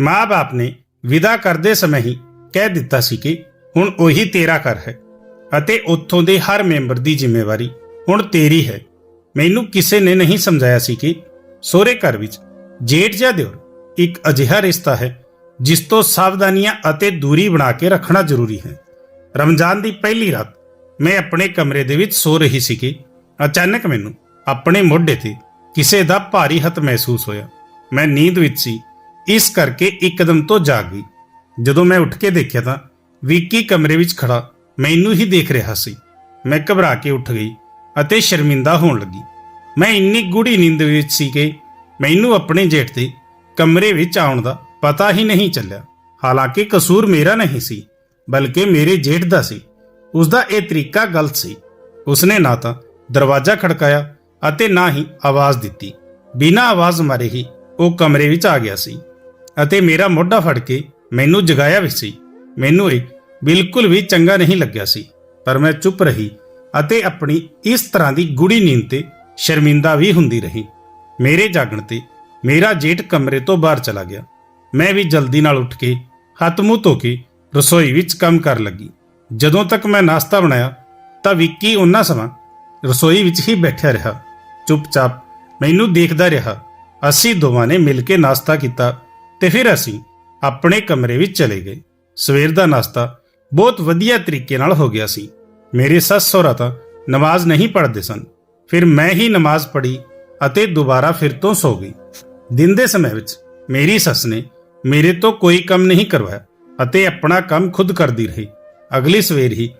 ਮਾਂ-ਬਾਪ ਨੇ ਵਿਦਾ ਕਰਦੇ ਸਮੇਂ ਹੀ ਕਹਿ ਦਿੱਤਾ ਸੀ ਕਿ ਹੁਣ ਉਹੀ ਤੇਰਾ ਘਰ ਹੈ ਅਤੇ ਉੱਥੋਂ ਦੇ ਹਰ ਮੈਂਬਰ ਦੀ ਜ਼ਿੰਮੇਵਾਰੀ ਹੁਣ ਤੇਰੀ ਹੈ। ਮੈਨੂੰ ਕਿਸੇ ਨੇ ਨਹੀਂ ਸਮਝਾਇਆ ਸੀ ਕਿ ਸਹੁਰੇ ਘਰ ਵਿੱਚ ਜੇਠ ਜਾਂ ਦਿਓਰ ਇੱਕ ਅਜਿਹਾ ਰਿਸ਼ਤਾ ਹੈ ਜਿਸ ਤੋਂ ਸਾਵਧਾਨੀਆਂ ਅਤੇ ਦੂਰੀ ਬਣਾ ਕੇ ਰੱਖਣਾ ਜ਼ਰੂਰੀ ਹੈ। ਰਮਜ਼ਾਨ ਦੀ ਪਹਿਲੀ ਰਾਤ ਮੈਂ ਆਪਣੇ ਕਮਰੇ ਦੇ ਵਿੱਚ ਸੋ ਰਹੀ ਸੀ ਕਿ ਅਚਾਨਕ ਮੈਨੂੰ ਆਪਣੇ ਮੋਢੇ ਤੇ ਕਿਸੇ ਦਾ ਭਾਰੀ ਹੱਥ ਮਹਿਸੂਸ ਹੋਇਆ। ਮੈਂ ਨੀਂਦ ਵਿੱਚ ਸੀ ਇਸ ਕਰਕੇ ਇੱਕਦਮ ਤੋਂ ਜਾਗ ਗਈ। ਜਦੋਂ ਮੈਂ ਉੱਠ ਕੇ ਦੇਖਿਆ ਤਾਂ ਵਿੱਕੀ ਕਮਰੇ ਵਿੱਚ ਖੜਾ ਮੈਨੂੰ ਹੀ ਦੇਖ ਰਿਹਾ ਸੀ। ਮੈਂ ਘਬਰਾ ਕੇ ਉੱਠ ਗਈ ਅਤੇ ਸ਼ਰਮਿੰਦਾ ਹੋਣ ਲੱਗੀ। ਮੈਂ ਇੰਨੀ ਗੂੜੀ ਨੀਂਦ ਵਿੱਚ ਸੀ ਕਿ ਮੈਨੂੰ ਆਪਣੇ ਜੇਠ ਦੇ ਕਮਰੇ ਵਿੱਚ ਆਉਣ ਦਾ ਪਤਾ ਹੀ ਨਹੀਂ ਚੱਲਿਆ। ਹਾਲਾਂਕਿ ਕਸੂਰ ਮੇਰਾ ਨਹੀਂ ਸੀ, ਬਲਕਿ ਮੇਰੇ ਜੇਠ ਦਾ ਸੀ। ਉਸ ਦਾ ਇਹ ਤਰੀਕਾ ਗਲਤ ਸੀ। ਉਸਨੇ ਨਾ ਤਾਂ ਦਰਵਾਜ਼ਾ ਖੜਕਾਇਆ ਅਤੇ ਨਾ ਹੀ ਆਵਾਜ਼ ਦਿੱਤੀ। ਬਿਨਾਂ ਆਵਾਜ਼ ਮਾਰੇ ਹੀ ਉਹ ਕਮਰੇ ਵਿੱਚ ਆ ਗਿਆ ਸੀ। ਅਤੇ ਮੇਰਾ ਮੋਢਾ ਫੜ ਕੇ ਮੈਨੂੰ ਜਗਾਇਆ ਵੀ ਸੀ। ਮੈਨੂੰ ਇਹ ਬਿਲਕੁਲ ਵੀ ਚੰਗਾ ਨਹੀਂ ਲੱਗਿਆ ਸੀ। ਪਰ ਮੈਂ ਚੁੱਪ ਰਹੀ ਅਤੇ ਆਪਣੀ ਇਸ ਤਰ੍ਹਾਂ ਦੀ ਗੁੜੀ ਨੀਂਦ ਤੇ ਸ਼ਰਮਿੰਦਾ ਵੀ ਹੁੰਦੀ ਰਹੀ। ਮੇਰੇ ਜਾਗਣ ਤੇ ਮੇਰਾ ਜੇਠ ਕਮਰੇ ਤੋਂ ਬਾਹਰ ਚਲਾ ਗਿਆ। ਮੈਂ ਵੀ ਜਲਦੀ ਨਾਲ ਉੱਠ ਕੇ ਹੱਥ ਮੂੰਹ ਧੋ ਕੇ ਰਸੋਈ ਵਿੱਚ ਕੰਮ ਕਰਨ ਲੱਗੀ। ਜਦੋਂ ਤੱਕ ਮੈਂ ਨਾਸ਼ਤਾ ਬਣਾਇਆ, ਤਾਂ ਵਿੱਕੀ ਉਹਨਾਂ ਸਮਾਂ ਰਸੋਈ ਵਿੱਚ ਹੀ ਬੈਠਿਆ ਰਿਹਾ। ਚੁੱਪਚਾਪ ਮੈਨੂੰ ਦੇਖਦਾ ਰਿਹਾ। ਅਸੀਂ ਦੋਵਾਂ ਨੇ ਮਿਲ ਕੇ ਨਾਸ਼ਤਾ ਕੀਤਾ ਤੇ ਫਿਰ ਅਸੀਂ ਆਪਣੇ ਕਮਰੇ ਵਿੱਚ ਚਲੇ ਗਏ। ਸਵੇਰ ਦਾ ਨਾਸ਼ਤਾ ਬਹੁਤ ਵਧੀਆ ਤਰੀਕੇ ਨਾਲ ਹੋ ਗਿਆ ਸੀ। ਮੇਰੇ ਸੱਸ ਸਹੁਰਾ ਤਾਂ ਨਮਾਜ਼ ਨਹੀਂ ਪੜ੍ਹਦੇ ਸਨ। ਫਿਰ ਮੈਂ ਹੀ ਨਮਾਜ਼ ਪੜ੍ਹੀ ਅਤੇ ਦੁਬਾਰਾ ਫਿਰ ਤੋਂ ਸੋ ਗਈ। ਦਿਨ ਦੇ ਸਮੇਂ ਵਿੱਚ ਮੇਰੀ ਸੱਸ ਨੇ ਮੇਰੇ ਤੋਂ ਕੋਈ ਕੰਮ ਨਹੀਂ ਕਰਵਾਇਆ ਅਤੇ ਆਪਣਾ ਕੰਮ ਖੁਦ ਕਰਦੀ ਰਹੀ। ਅਗਲੀ ਸਵੇਰ ਹੀ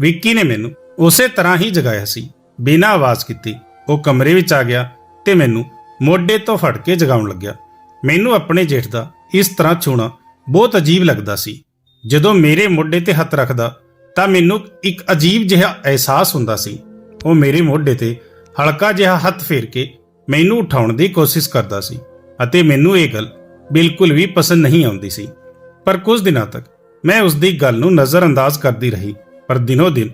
ਵਿੱਕੀ ਨੇ ਮੈਨੂੰ ਉਸੇ ਤਰ੍ਹਾਂ ਹੀ ਜਗਾਇਆ ਸੀ। ਬਿਨਾਂ ਆਵਾਜ਼ ਕੀਤੀ ਉਹ ਕਮਰੇ ਵਿੱਚ ਆ ਗਿਆ ਤੇ ਮੈਨੂੰ ਮੋਢੇ ਤੋਂ ਫੜ ਕੇ ਜਗਾਉਣ ਲੱਗਿਆ। ਮੈਨੂੰ ਆਪਣੇ ਜੇਠ ਦਾ ਇਸ ਤਰ੍ਹਾਂ ਛੂਣਾ ਬਹੁਤ ਅਜੀਬ ਲੱਗਦਾ ਸੀ। ਜਦੋਂ ਮੇਰੇ ਮੋਢੇ ਤੇ ਹੱਥ ਰੱਖਦਾ, ਤਾਂ ਮੈਨੂੰ ਇੱਕ ਅਜੀਬ ਜਿਹਾ ਅਹਿਸਾਸ ਹੁੰਦਾ ਸੀ। ਉਹ ਮੇਰੇ ਮੋਢੇ ਤੇ ਹਲਕਾ ਜਿਹਾ ਹੱਥ ਫੇਰ ਕੇ ਮੈਨੂੰ ਉਠਾਉਣ ਦੀ ਕੋਸ਼ਿਸ਼ ਕਰਦਾ ਸੀ ਅਤੇ ਮੈਨੂੰ ਇਹ ਗੱਲ ਬਿਲਕੁਲ ਵੀ ਪਸੰਦ ਨਹੀਂ ਆਉਂਦੀ ਸੀ। ਪਰ ਕੁਝ ਦਿਨਾਂ ਤੱਕ ਮੈਂ ਉਸ ਦੀ ਗੱਲ ਨੂੰ ਨਜ਼ਰਅੰਦਾਜ਼ ਕਰਦੀ ਰਹੀ, ਪਰ ਦਿਨੋ ਦਿਨ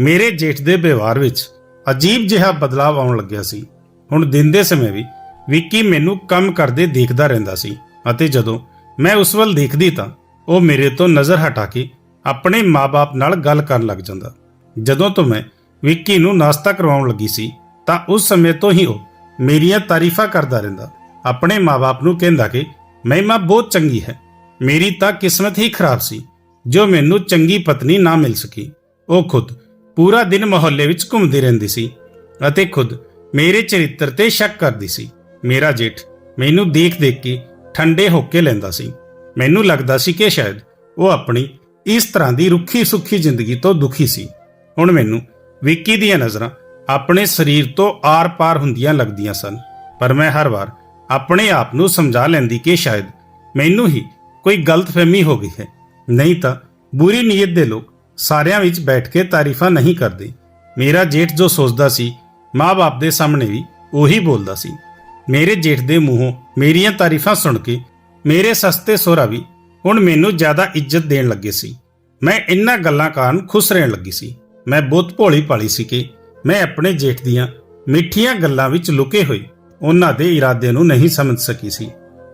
ਮੇਰੇ ਜੇਠ ਦੇ ਵਿਵਹਾਰ ਵਿੱਚ ਅਜੀਬ ਜਿਹਾ ਬਦਲਾਅ ਆਉਣ ਲੱਗਿਆ ਸੀ। ਹੁਣ ਦਿਨ ਦੇ ਸਮੇਂ ਵੀ ਵਿੱਕੀ ਮੈਨੂੰ ਕੰਮ ਕਰਦੇ ਦੇਖਦਾ ਰਹਿੰਦਾ ਸੀ ਅਤੇ ਜਦੋਂ ਮੈਂ ਉਸ ਵੱਲ ਦੇਖਦੀ ਤਾਂ ਉਹ ਮੇਰੇ ਤੋਂ ਨਜ਼ਰ ਹਟਾ ਕੇ ਆਪਣੇ ਮਾਪੇ ਨਾਲ ਗੱਲ ਕਰਨ ਲੱਗ ਜਾਂਦਾ। ਜਦੋਂ ਤੋਂ ਮੈਂ ਵਿੱਕੀ ਨੂੰ ਨਾਸ਼ਤਾ ਕਰਵਾਉਣ ਲੱਗੀ ਸੀ ਤਾਂ ਉਸ ਸਮੇਂ ਤੋਂ ਹੀ ਉਹ ਮੇਰੀਆਂ ਤਾਰੀਫਾਂ ਕਰਦਾ ਰਹਿੰਦਾ। ਆਪਣੇ ਮਾਪੇ ਨੂੰ ਕਹਿੰਦਾ ਕਿ ਮਹਿਮਾ ਬਹੁਤ ਚੰਗੀ ਹੈ। ਮੇਰੀ ਤਾਂ ਕਿਸਮਤ ਹੀ ਖਰਾਬ ਸੀ, ਜੋ ਮੈਨੂੰ ਚੰਗੀ ਪਤਨੀ ਨਾ ਮਿਲ ਸਕੀ। ਉਹ ਖੁਦ ਪੂਰਾ ਦਿਨ ਮੁਹੱਲੇ ਵਿੱਚ ਘੁੰਮਦੀ ਰਹਿੰਦੀ ਸੀ ਅਤੇ ਖੁਦ ਮੇਰੇ ਚਰਿੱਤਰ ਤੇ ਸ਼ੱਕ ਕਰਦੀ ਸੀ। ਮੇਰਾ ਜੇਠ ਮੈਨੂੰ ਦੇਖ-ਦੇਖ ਕੇ ਠੰਡੇ ਹੋ ਕੇ ਲੈਂਦਾ ਸੀ। ਮੈਨੂੰ ਲੱਗਦਾ ਸੀ ਕਿ ਸ਼ਾਇਦ ਉਹ ਆਪਣੀ ਇਸ ਤਰ੍ਹਾਂ ਦੀ ਰੁੱਖੀ ਸੁੱਖੀ ਜ਼ਿੰਦਗੀ ਤੋਂ ਦੁਖੀ ਸੀ। ਹੁਣ ਮੈਨੂੰ ਵਿੱਕੀ ਦੀਆਂ ਨਜ਼ਰਾਂ ਆਪਣੇ ਸਰੀਰ ਤੋਂ ਆਰ-ਪਾਰ ਹੁੰਦੀਆਂ ਲੱਗਦੀਆਂ ਸਨ। ਪਰ ਮੈਂ ਹਰ ਵਾਰ ਆਪਣੇ ਆਪ ਨੂੰ ਸਮਝਾ ਲੈਂਦੀ ਕਿ ਸ਼ਾਇਦ ਮੈਨੂੰ ਹੀ ਕੋਈ ਗਲਤਫਹਿਮੀ ਹੋ ਗਈ ਹੈ। ਨਹੀਂ ਤਾਂ ਬੁਰੀ ਨੀਅਤ ਦੇ ਲੋਕ ਸਾਰਿਆਂ ਵਿੱਚ ਬੈਠ ਕੇ ਤਾਰੀਫਾਂ ਨਹੀਂ ਕਰਦੇ। ਮੇਰਾ ਜੇਠ ਜੋ ਸੋਚਦਾ ਸੀ ਮਾਂ-ਬਾਪ ਦੇ ਸਾਹਮਣੇ ਵੀ ਉਹੀ ਬੋਲਦਾ ਸੀ। ਮੇਰੇ ਜੇਠ ਦੇ ਮੂੰਹੋਂ ਮੇਰੀਆਂ ਤਾਰੀਫਾਂ ਸੁਣ ਕੇ ਮੇਰੇ ਸਸਤੇ ਸੋਹਰਾ ਵੀ ਹੁਣ ਮੈਨੂੰ ਜ਼ਿਆਦਾ ਇੱਜ਼ਤ ਦੇਣ ਲੱਗੇ ਸੀ। ਮੈਂ ਇੰਨਾਂ ਗੱਲਾਂ ਕਾਰਨ ਖੁਸ਼ ਰਹਿਣ ਲੱਗੀ ਸੀ। ਮੈਂ ਬਹੁਤ ਭੋਲੀ ਭਾਲੀ ਸੀ ਕਿ ਮੈਂ ਆਪਣੇ ਜੇਠ ਦੀਆਂ ਮਿੱਠੀਆਂ ਗੱਲਾਂ ਵਿੱਚ ਲੁਕੇ ਹੋਏ ਉਹਨਾਂ ਦੇ ਇਰਾਦੇ ਨੂੰ ਨਹੀਂ ਸਮਝ ਸਕੀ ਸੀ।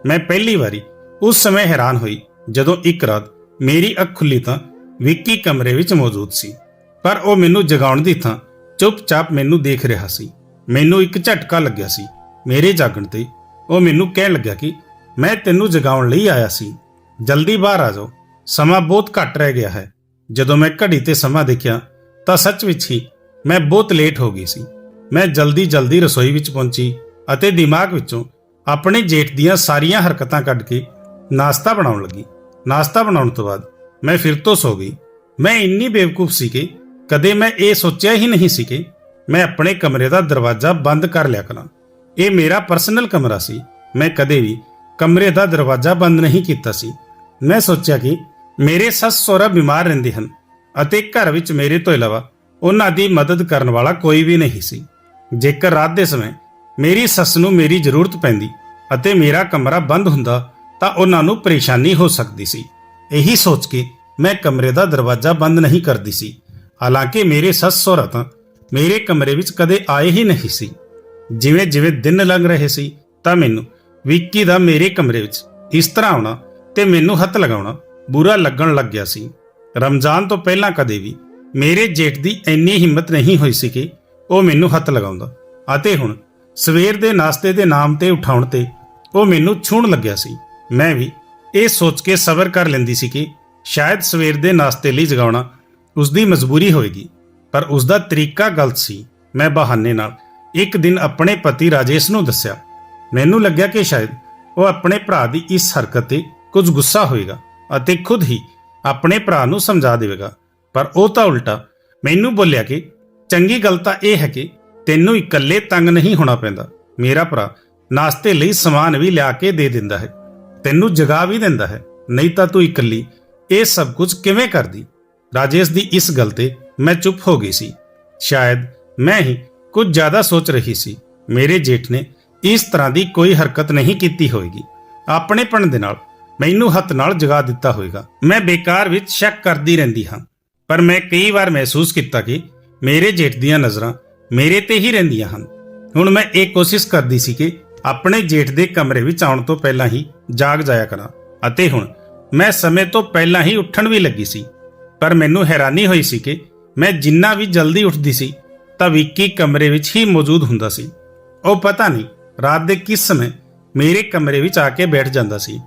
ਮੈਂ ਪਹਿਲੀ ਵਾਰੀ ਉਸ ਸਮੇਂ ਹੈਰਾਨ ਹੋਈ ਜਦੋਂ ਇੱਕ ਰਾਤ ਮੇਰੀ ਅੱਖ ਖੁੱਲੀ ਤਾਂ ਵਿੱਕੀ ਕਮਰੇ ਵਿੱਚ ਮੌਜੂਦ ਸੀ। ਪਰ ਉਹ ਮੈਨੂੰ ਜਗਾਉਣ ਦੀ ਥਾਂ ਚੁੱਪਚਾਪ ਮੈਨੂੰ ਦੇਖ ਰਿਹਾ ਸੀ। ਮੈਨੂੰ ਇੱਕ ਝਟਕਾ ਲੱਗਿਆ ਸੀ ਮੇਰੇ ਜਾਗਣ ਤੇ ਉਹ ਮੈਨੂੰ ਕਹਿਣ ਲੱਗਿਆ ਕਿ ਮੈਂ ਤੈਨੂੰ ਜਗਾਉਣ ਲਈ ਆਇਆ ਸੀ। ਜਲਦੀ ਬਾਹਰ ਆ ਜਾਓ। ਸਮਾਂ ਬਹੁਤ ਘੱਟ ਰਹਿ ਗਿਆ ਹੈ। ਜਦੋਂ ਮੈਂ ਘੜੀ ਤੇ ਸਮਾਂ ਦੇਖਿਆ ਤਾਂ ਸੱਚ ਵਿੱਚ ਹੀ ਮੈਂ ਬਹੁਤ ਲੇਟ ਹੋ ਗਈ ਸੀ। ਮੈਂ ਜਲਦੀ ਜਲਦੀ ਰਸੋਈ ਵਿੱਚ ਪਹੁੰਚੀ ਅਤੇ ਦਿਮਾਗ ਵਿੱਚੋਂ ਆਪਣੇ ਜੇਠ ਦੀਆਂ ਸਾਰੀਆਂ ਹਰਕਤਾਂ ਕੱਢ ਕੇ ਨਾਸ਼ਤਾ ਬਣਾਉਣ ਲੱਗੀ। ਨਾਸ਼ਤਾ ਬਣਾਉਣ ਤੋਂ ਬਾਅਦ ਮੈਂ ਫਿਰ ਤੋਂ ਸੋ ਗਈ। ਮੈਂ ਇੰਨੀ ਬੇਵਕੂਫ ਸੀ ਕਿ ਕਦੇ ਮੈਂ ਇਹ ਸੋਚਿਆ ਹੀ ਨਹੀਂ ਸੀ ਕਿ ਮੈਂ ਆਪਣੇ ਕਮਰੇ ਦਾ ਦਰਵਾਜ਼ਾ ਬੰਦ ਕਰ ਲਿਆ ਕਰਾਂ। ਇਹ ਮੇਰਾ ਪਰਸਨਲ ਕਮਰਾ ਸੀ। ਮੈਂ ਕਦੇ ਵੀ ਕਮਰੇ ਦਾ ਦਰਵਾਜ਼ਾ ਬੰਦ ਨਹੀਂ ਕੀਤਾ ਸੀ। ਮੈਂ ਸੋਚਿਆ ਕਿ ਮੇਰੇ ਸੱਸ ਸਹੁਰਾ ਬਿਮਾਰ ਰਹਿੰਦੇ ਹਨ ਅਤੇ ਘਰ ਵਿੱਚ ਮੇਰੇ ਤੋਂ ਇਲਾਵਾ ਉਹਨਾਂ ਦੀ ਮਦਦ ਕਰਨ ਵਾਲਾ ਕੋਈ ਵੀ ਨਹੀਂ ਸੀ। ਜੇਕਰ ਰਾਤ ਦੇ ਸਮੇਂ ਮੇਰੀ ਸੱਸ ਨੂੰ ਮੇਰੀ ਜ਼ਰੂਰਤ ਪੈਂਦੀ ਅਤੇ ਮੇਰਾ ਕਮਰਾ ਬੰਦ ਹੁੰਦਾ ਤਾਂ ਉਹਨਾਂ ਨੂੰ ਪਰੇਸ਼ਾਨੀ ਹੋ ਸਕਦੀ ਸੀ। ਇਹੀ ਸੋਚ ਕੇ ਮੈਂ ਕਮਰੇ ਦਾ ਦਰਵਾਜ਼ਾ ਬੰਦ ਨਹੀਂ ਕਰਦੀ ਸੀ। ਹਾਲਾਂਕਿ ਮੇਰੇ ਸੱਸ ਸਹੁਰਾ ਤਾਂ ਮੇਰੇ ਕਮਰੇ ਵਿੱਚ ਕਦੇ ਆਏ ਹੀ ਨਹੀਂ ਸੀ। ਜਿਵੇਂ ਜਿਵੇਂ ਦਿਨ ਲੰਘ ਰਹੇ ਸੀ, ਤਾਂ ਮੈਨੂੰ ਵਿੱਕੀ ਦਾ ਮੇਰੇ ਕਮਰੇ ਵਿੱਚ ਇਸ ਤਰ੍ਹਾਂ ਆਉਣਾ ਤੇ ਮੈਨੂੰ ਹੱਥ ਲਗਾਉਣਾ ਬੁਰਾ ਲੱਗਣ ਲੱਗ ਗਿਆ ਸੀ। ਰਮਜ਼ਾਨ ਤੋਂ ਪਹਿਲਾਂ ਕਦੇ ਵੀ ਮੇਰੇ ਜੇਠ ਦੀ ਇੰਨੀ ਹਿੰਮਤ ਨਹੀਂ ਹੋਈ ਸੀ ਕਿ ਉਹ ਮੈਨੂੰ ਹੱਥ ਲਗਾਉਂਦਾ ਅਤੇ ਹੁਣ ਸਵੇਰ ਦੇ ਨਾਸਤੇ ਦੇ ਨਾਮ ਤੇ ਉਠਾਉਣ ਤੇ ਉਹ ਮੈਨੂੰ ਛੂਣ ਲੱਗਿਆ ਸੀ। ਮੈਂ ਵੀ ਇਹ ਸੋਚ ਕੇ ਸਬਰ ਕਰ ਲੈਂਦੀ ਸੀ ਕਿ ਸ਼ਾਇਦ ਸਵੇਰ ਦੇ ਨਾਸਤੇ ਲਈ ਜਗਾਉਣਾ ਉਸ ਦੀ ਮਜਬੂਰੀ ਹੋਏਗੀ, ਪਰ ਉਸ ਦਾ ਤਰੀਕਾ ਗਲਤ ਸੀ। ਮੈਂ ਬਹਾਨੇ ਨਾਲ ਇੱਕ ਦਿਨ ਆਪਣੇ ਪਤੀ ਰਾਜੇਸ਼ ਨੂੰ ਦੱਸਿਆ, ਮੈਨੂੰ ਲੱਗਿਆ ਕਿ ਸ਼ਾਇਦ ਉਹ ਆਪਣੇ ਭਰਾ ਦੀ ਇਸ ਹਰਕਤ ਤੇ ਕੁਝ ਗੁੱਸਾ ਹੋਏਗਾ ਅਤੇ ਖੁਦ ਹੀ ਆਪਣੇ ਭਰਾ ਨੂੰ ਸਮਝਾ ਦੇਵੇਗਾ। ਪਰ ਉਹ ਤਾਂ ਉਲਟਾ ਮੈਨੂੰ ਬੋਲਿਆ ਕਿ ਚੰਗੀ ਗੱਲ ਤਾਂ ਇਹ ਹੈ ਕਿ ਤੈਨੂੰ ਇਕੱਲੇ ਤੰਗ ਨਹੀਂ ਹੋਣਾ ਪੈਂਦਾ। ਮੇਰਾ ਭਰਾ ਨਾਸਤੇ ਲਈ ਸਮਾਨ ਵੀ ਲਿਆ ਕੇ ਦੇ ਦਿੰਦਾ ਹੈ, ਤੈਨੂੰ ਜਗਾ ਵੀ ਦਿੰਦਾ ਹੈ, ਨਹੀਂ ਤਾਂ ਤੂੰ ਇਕੱਲੀ ਇਹ ਸਭ ਕੁਝ ਕਿਵੇਂ ਕਰਦੀ? ਰਾਜੇਸ਼ ਦੀ ਇਸ ਗੱਲ ਤੇ ਮੈਂ ਚੁੱਪ ਹੋ ਗਈ ਸੀ। ਸ਼ਾਇਦ ਮੈਂ ਹੀ ਕੁਝ ਜ਼ਿਆਦਾ ਸੋਚ ਰਹੀ ਸੀ। ਮੇਰੇ ਜੇਠ ਨੇ ਇਸ ਤਰ੍ਹਾਂ ਦੀ ਕੋਈ ਹਰਕਤ ਨਹੀਂ ਕੀਤੀ ਹੋਵੇਗੀ ਆਪਣੇਪਣ ਦੇ ਨਾਲ ਮੈਨੂੰ ਹੱਥ ਨਾਲ ਜਗਾ ਦਿੱਤਾ ਹੋਵੇਗਾ ਮੈਂ ਬੇਕਾਰ ਵਿੱਚ ਸ਼ੱਕ ਕਰਦੀ ਰਹਿੰਦੀ ਹਾਂ। ਪਰ ਮੈਂ ਕਈ ਵਾਰ ਮਹਿਸੂਸ ਕੀਤਾ ਕਿ ਮੇਰੇ ਜੇਠ ਦੀਆਂ ਨਜ਼ਰਾਂ ਮੇਰੇ ਤੇ ਹੀ ਰਹਿੰਦੀਆਂ ਹਨ। ਹੁਣ ਮੈਂ ਇਹ ਕੋਸ਼ਿਸ਼ ਕਰਦੀ ਸੀ ਕਿ ਆਪਣੇ ਜੇਠ ਦੇ ਕਮਰੇ ਵਿੱਚ ਆਉਣ ਤੋਂ ਪਹਿਲਾਂ ਹੀ ਜਾਗ ਜਾਇਆ ਕਰਾਂ ਅਤੇ ਹੁਣ ਮੈਂ ਸਮੇਂ ਤੋਂ ਪਹਿਲਾਂ ਹੀ ਉੱਠਣ ਵੀ ਲੱਗੀ ਸੀ। ਪਰ ਮੈਨੂੰ ਹੈਰਾਨੀ ਹੋਈ ਸੀ ਕਿ ਮੈਂ ਜਿੰਨਾ ਵੀ ਜਲਦੀ ਉੱਠਦੀ ਸੀ ਤਾਂ ਵਿੱਕੀ ਕਮਰੇ ਵਿੱਚ ਹੀ ਮੌਜੂਦ ਹੁੰਦਾ ਸੀ। ਉਹ ਪਤਾ ਨਹੀਂ ਰਾਤ ਦੇ ਕਿਸ ਸਮੇਂ ਮੇਰੇ ਕਮਰੇ ਵਿੱਚ ਆ ਕੇ ਬੈਠ ਜਾਂਦਾ ਸੀ।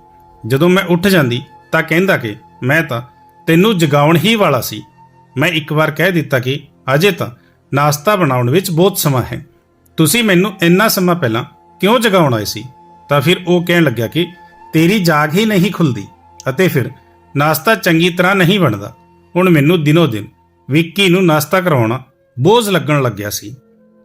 ਜਦੋਂ ਮੈਂ ਉੱਠ ਜਾਂਦੀ ਤਾਂ ਕਹਿੰਦਾ ਕਿ ਮੈਂ ਤਾਂ ਤੈਨੂੰ ਜਗਾਉਣ ਹੀ ਵਾਲਾ ਸੀ। ਮੈਂ ਇੱਕ ਵਾਰ ਕਹਿ ਦਿੱਤਾ ਕਿ ਅਜੇ ਤਾਂ ਨਾਸ਼ਤਾ ਬਣਾਉਣ ਵਿੱਚ ਬਹੁਤ ਸਮਾਂ ਹੈ। ਤੁਸੀਂ ਮੈਨੂੰ ਇੰਨਾ ਸਮਾਂ ਪਹਿਲਾਂ ਕਿਉਂ ਜਗਾਉਣ ਆਏ ਸੀ? ਤਾਂ ਫਿਰ ਉਹ ਕਹਿਣ ਲੱਗਿਆ ਕਿ ਤੇਰੀ ਜਾਗ ਹੀ ਨਹੀਂ ਖੁੱਲਦੀ ਅਤੇ ਫਿਰ ਨਾਸ਼ਤਾ ਚੰਗੀ ਤਰ੍ਹਾਂ ਨਹੀਂ ਬਣਦਾ। ਹੁਣ ਮੈਨੂੰ ਦਿਨੋ ਦਿਨ ਵਿੱਕੀ ਨੂੰ ਨਾਸ਼ਤਾ ਕਰਾਉਣਾ ਬੋਝ ਲੱਗਣ ਲੱਗਿਆ ਸੀ।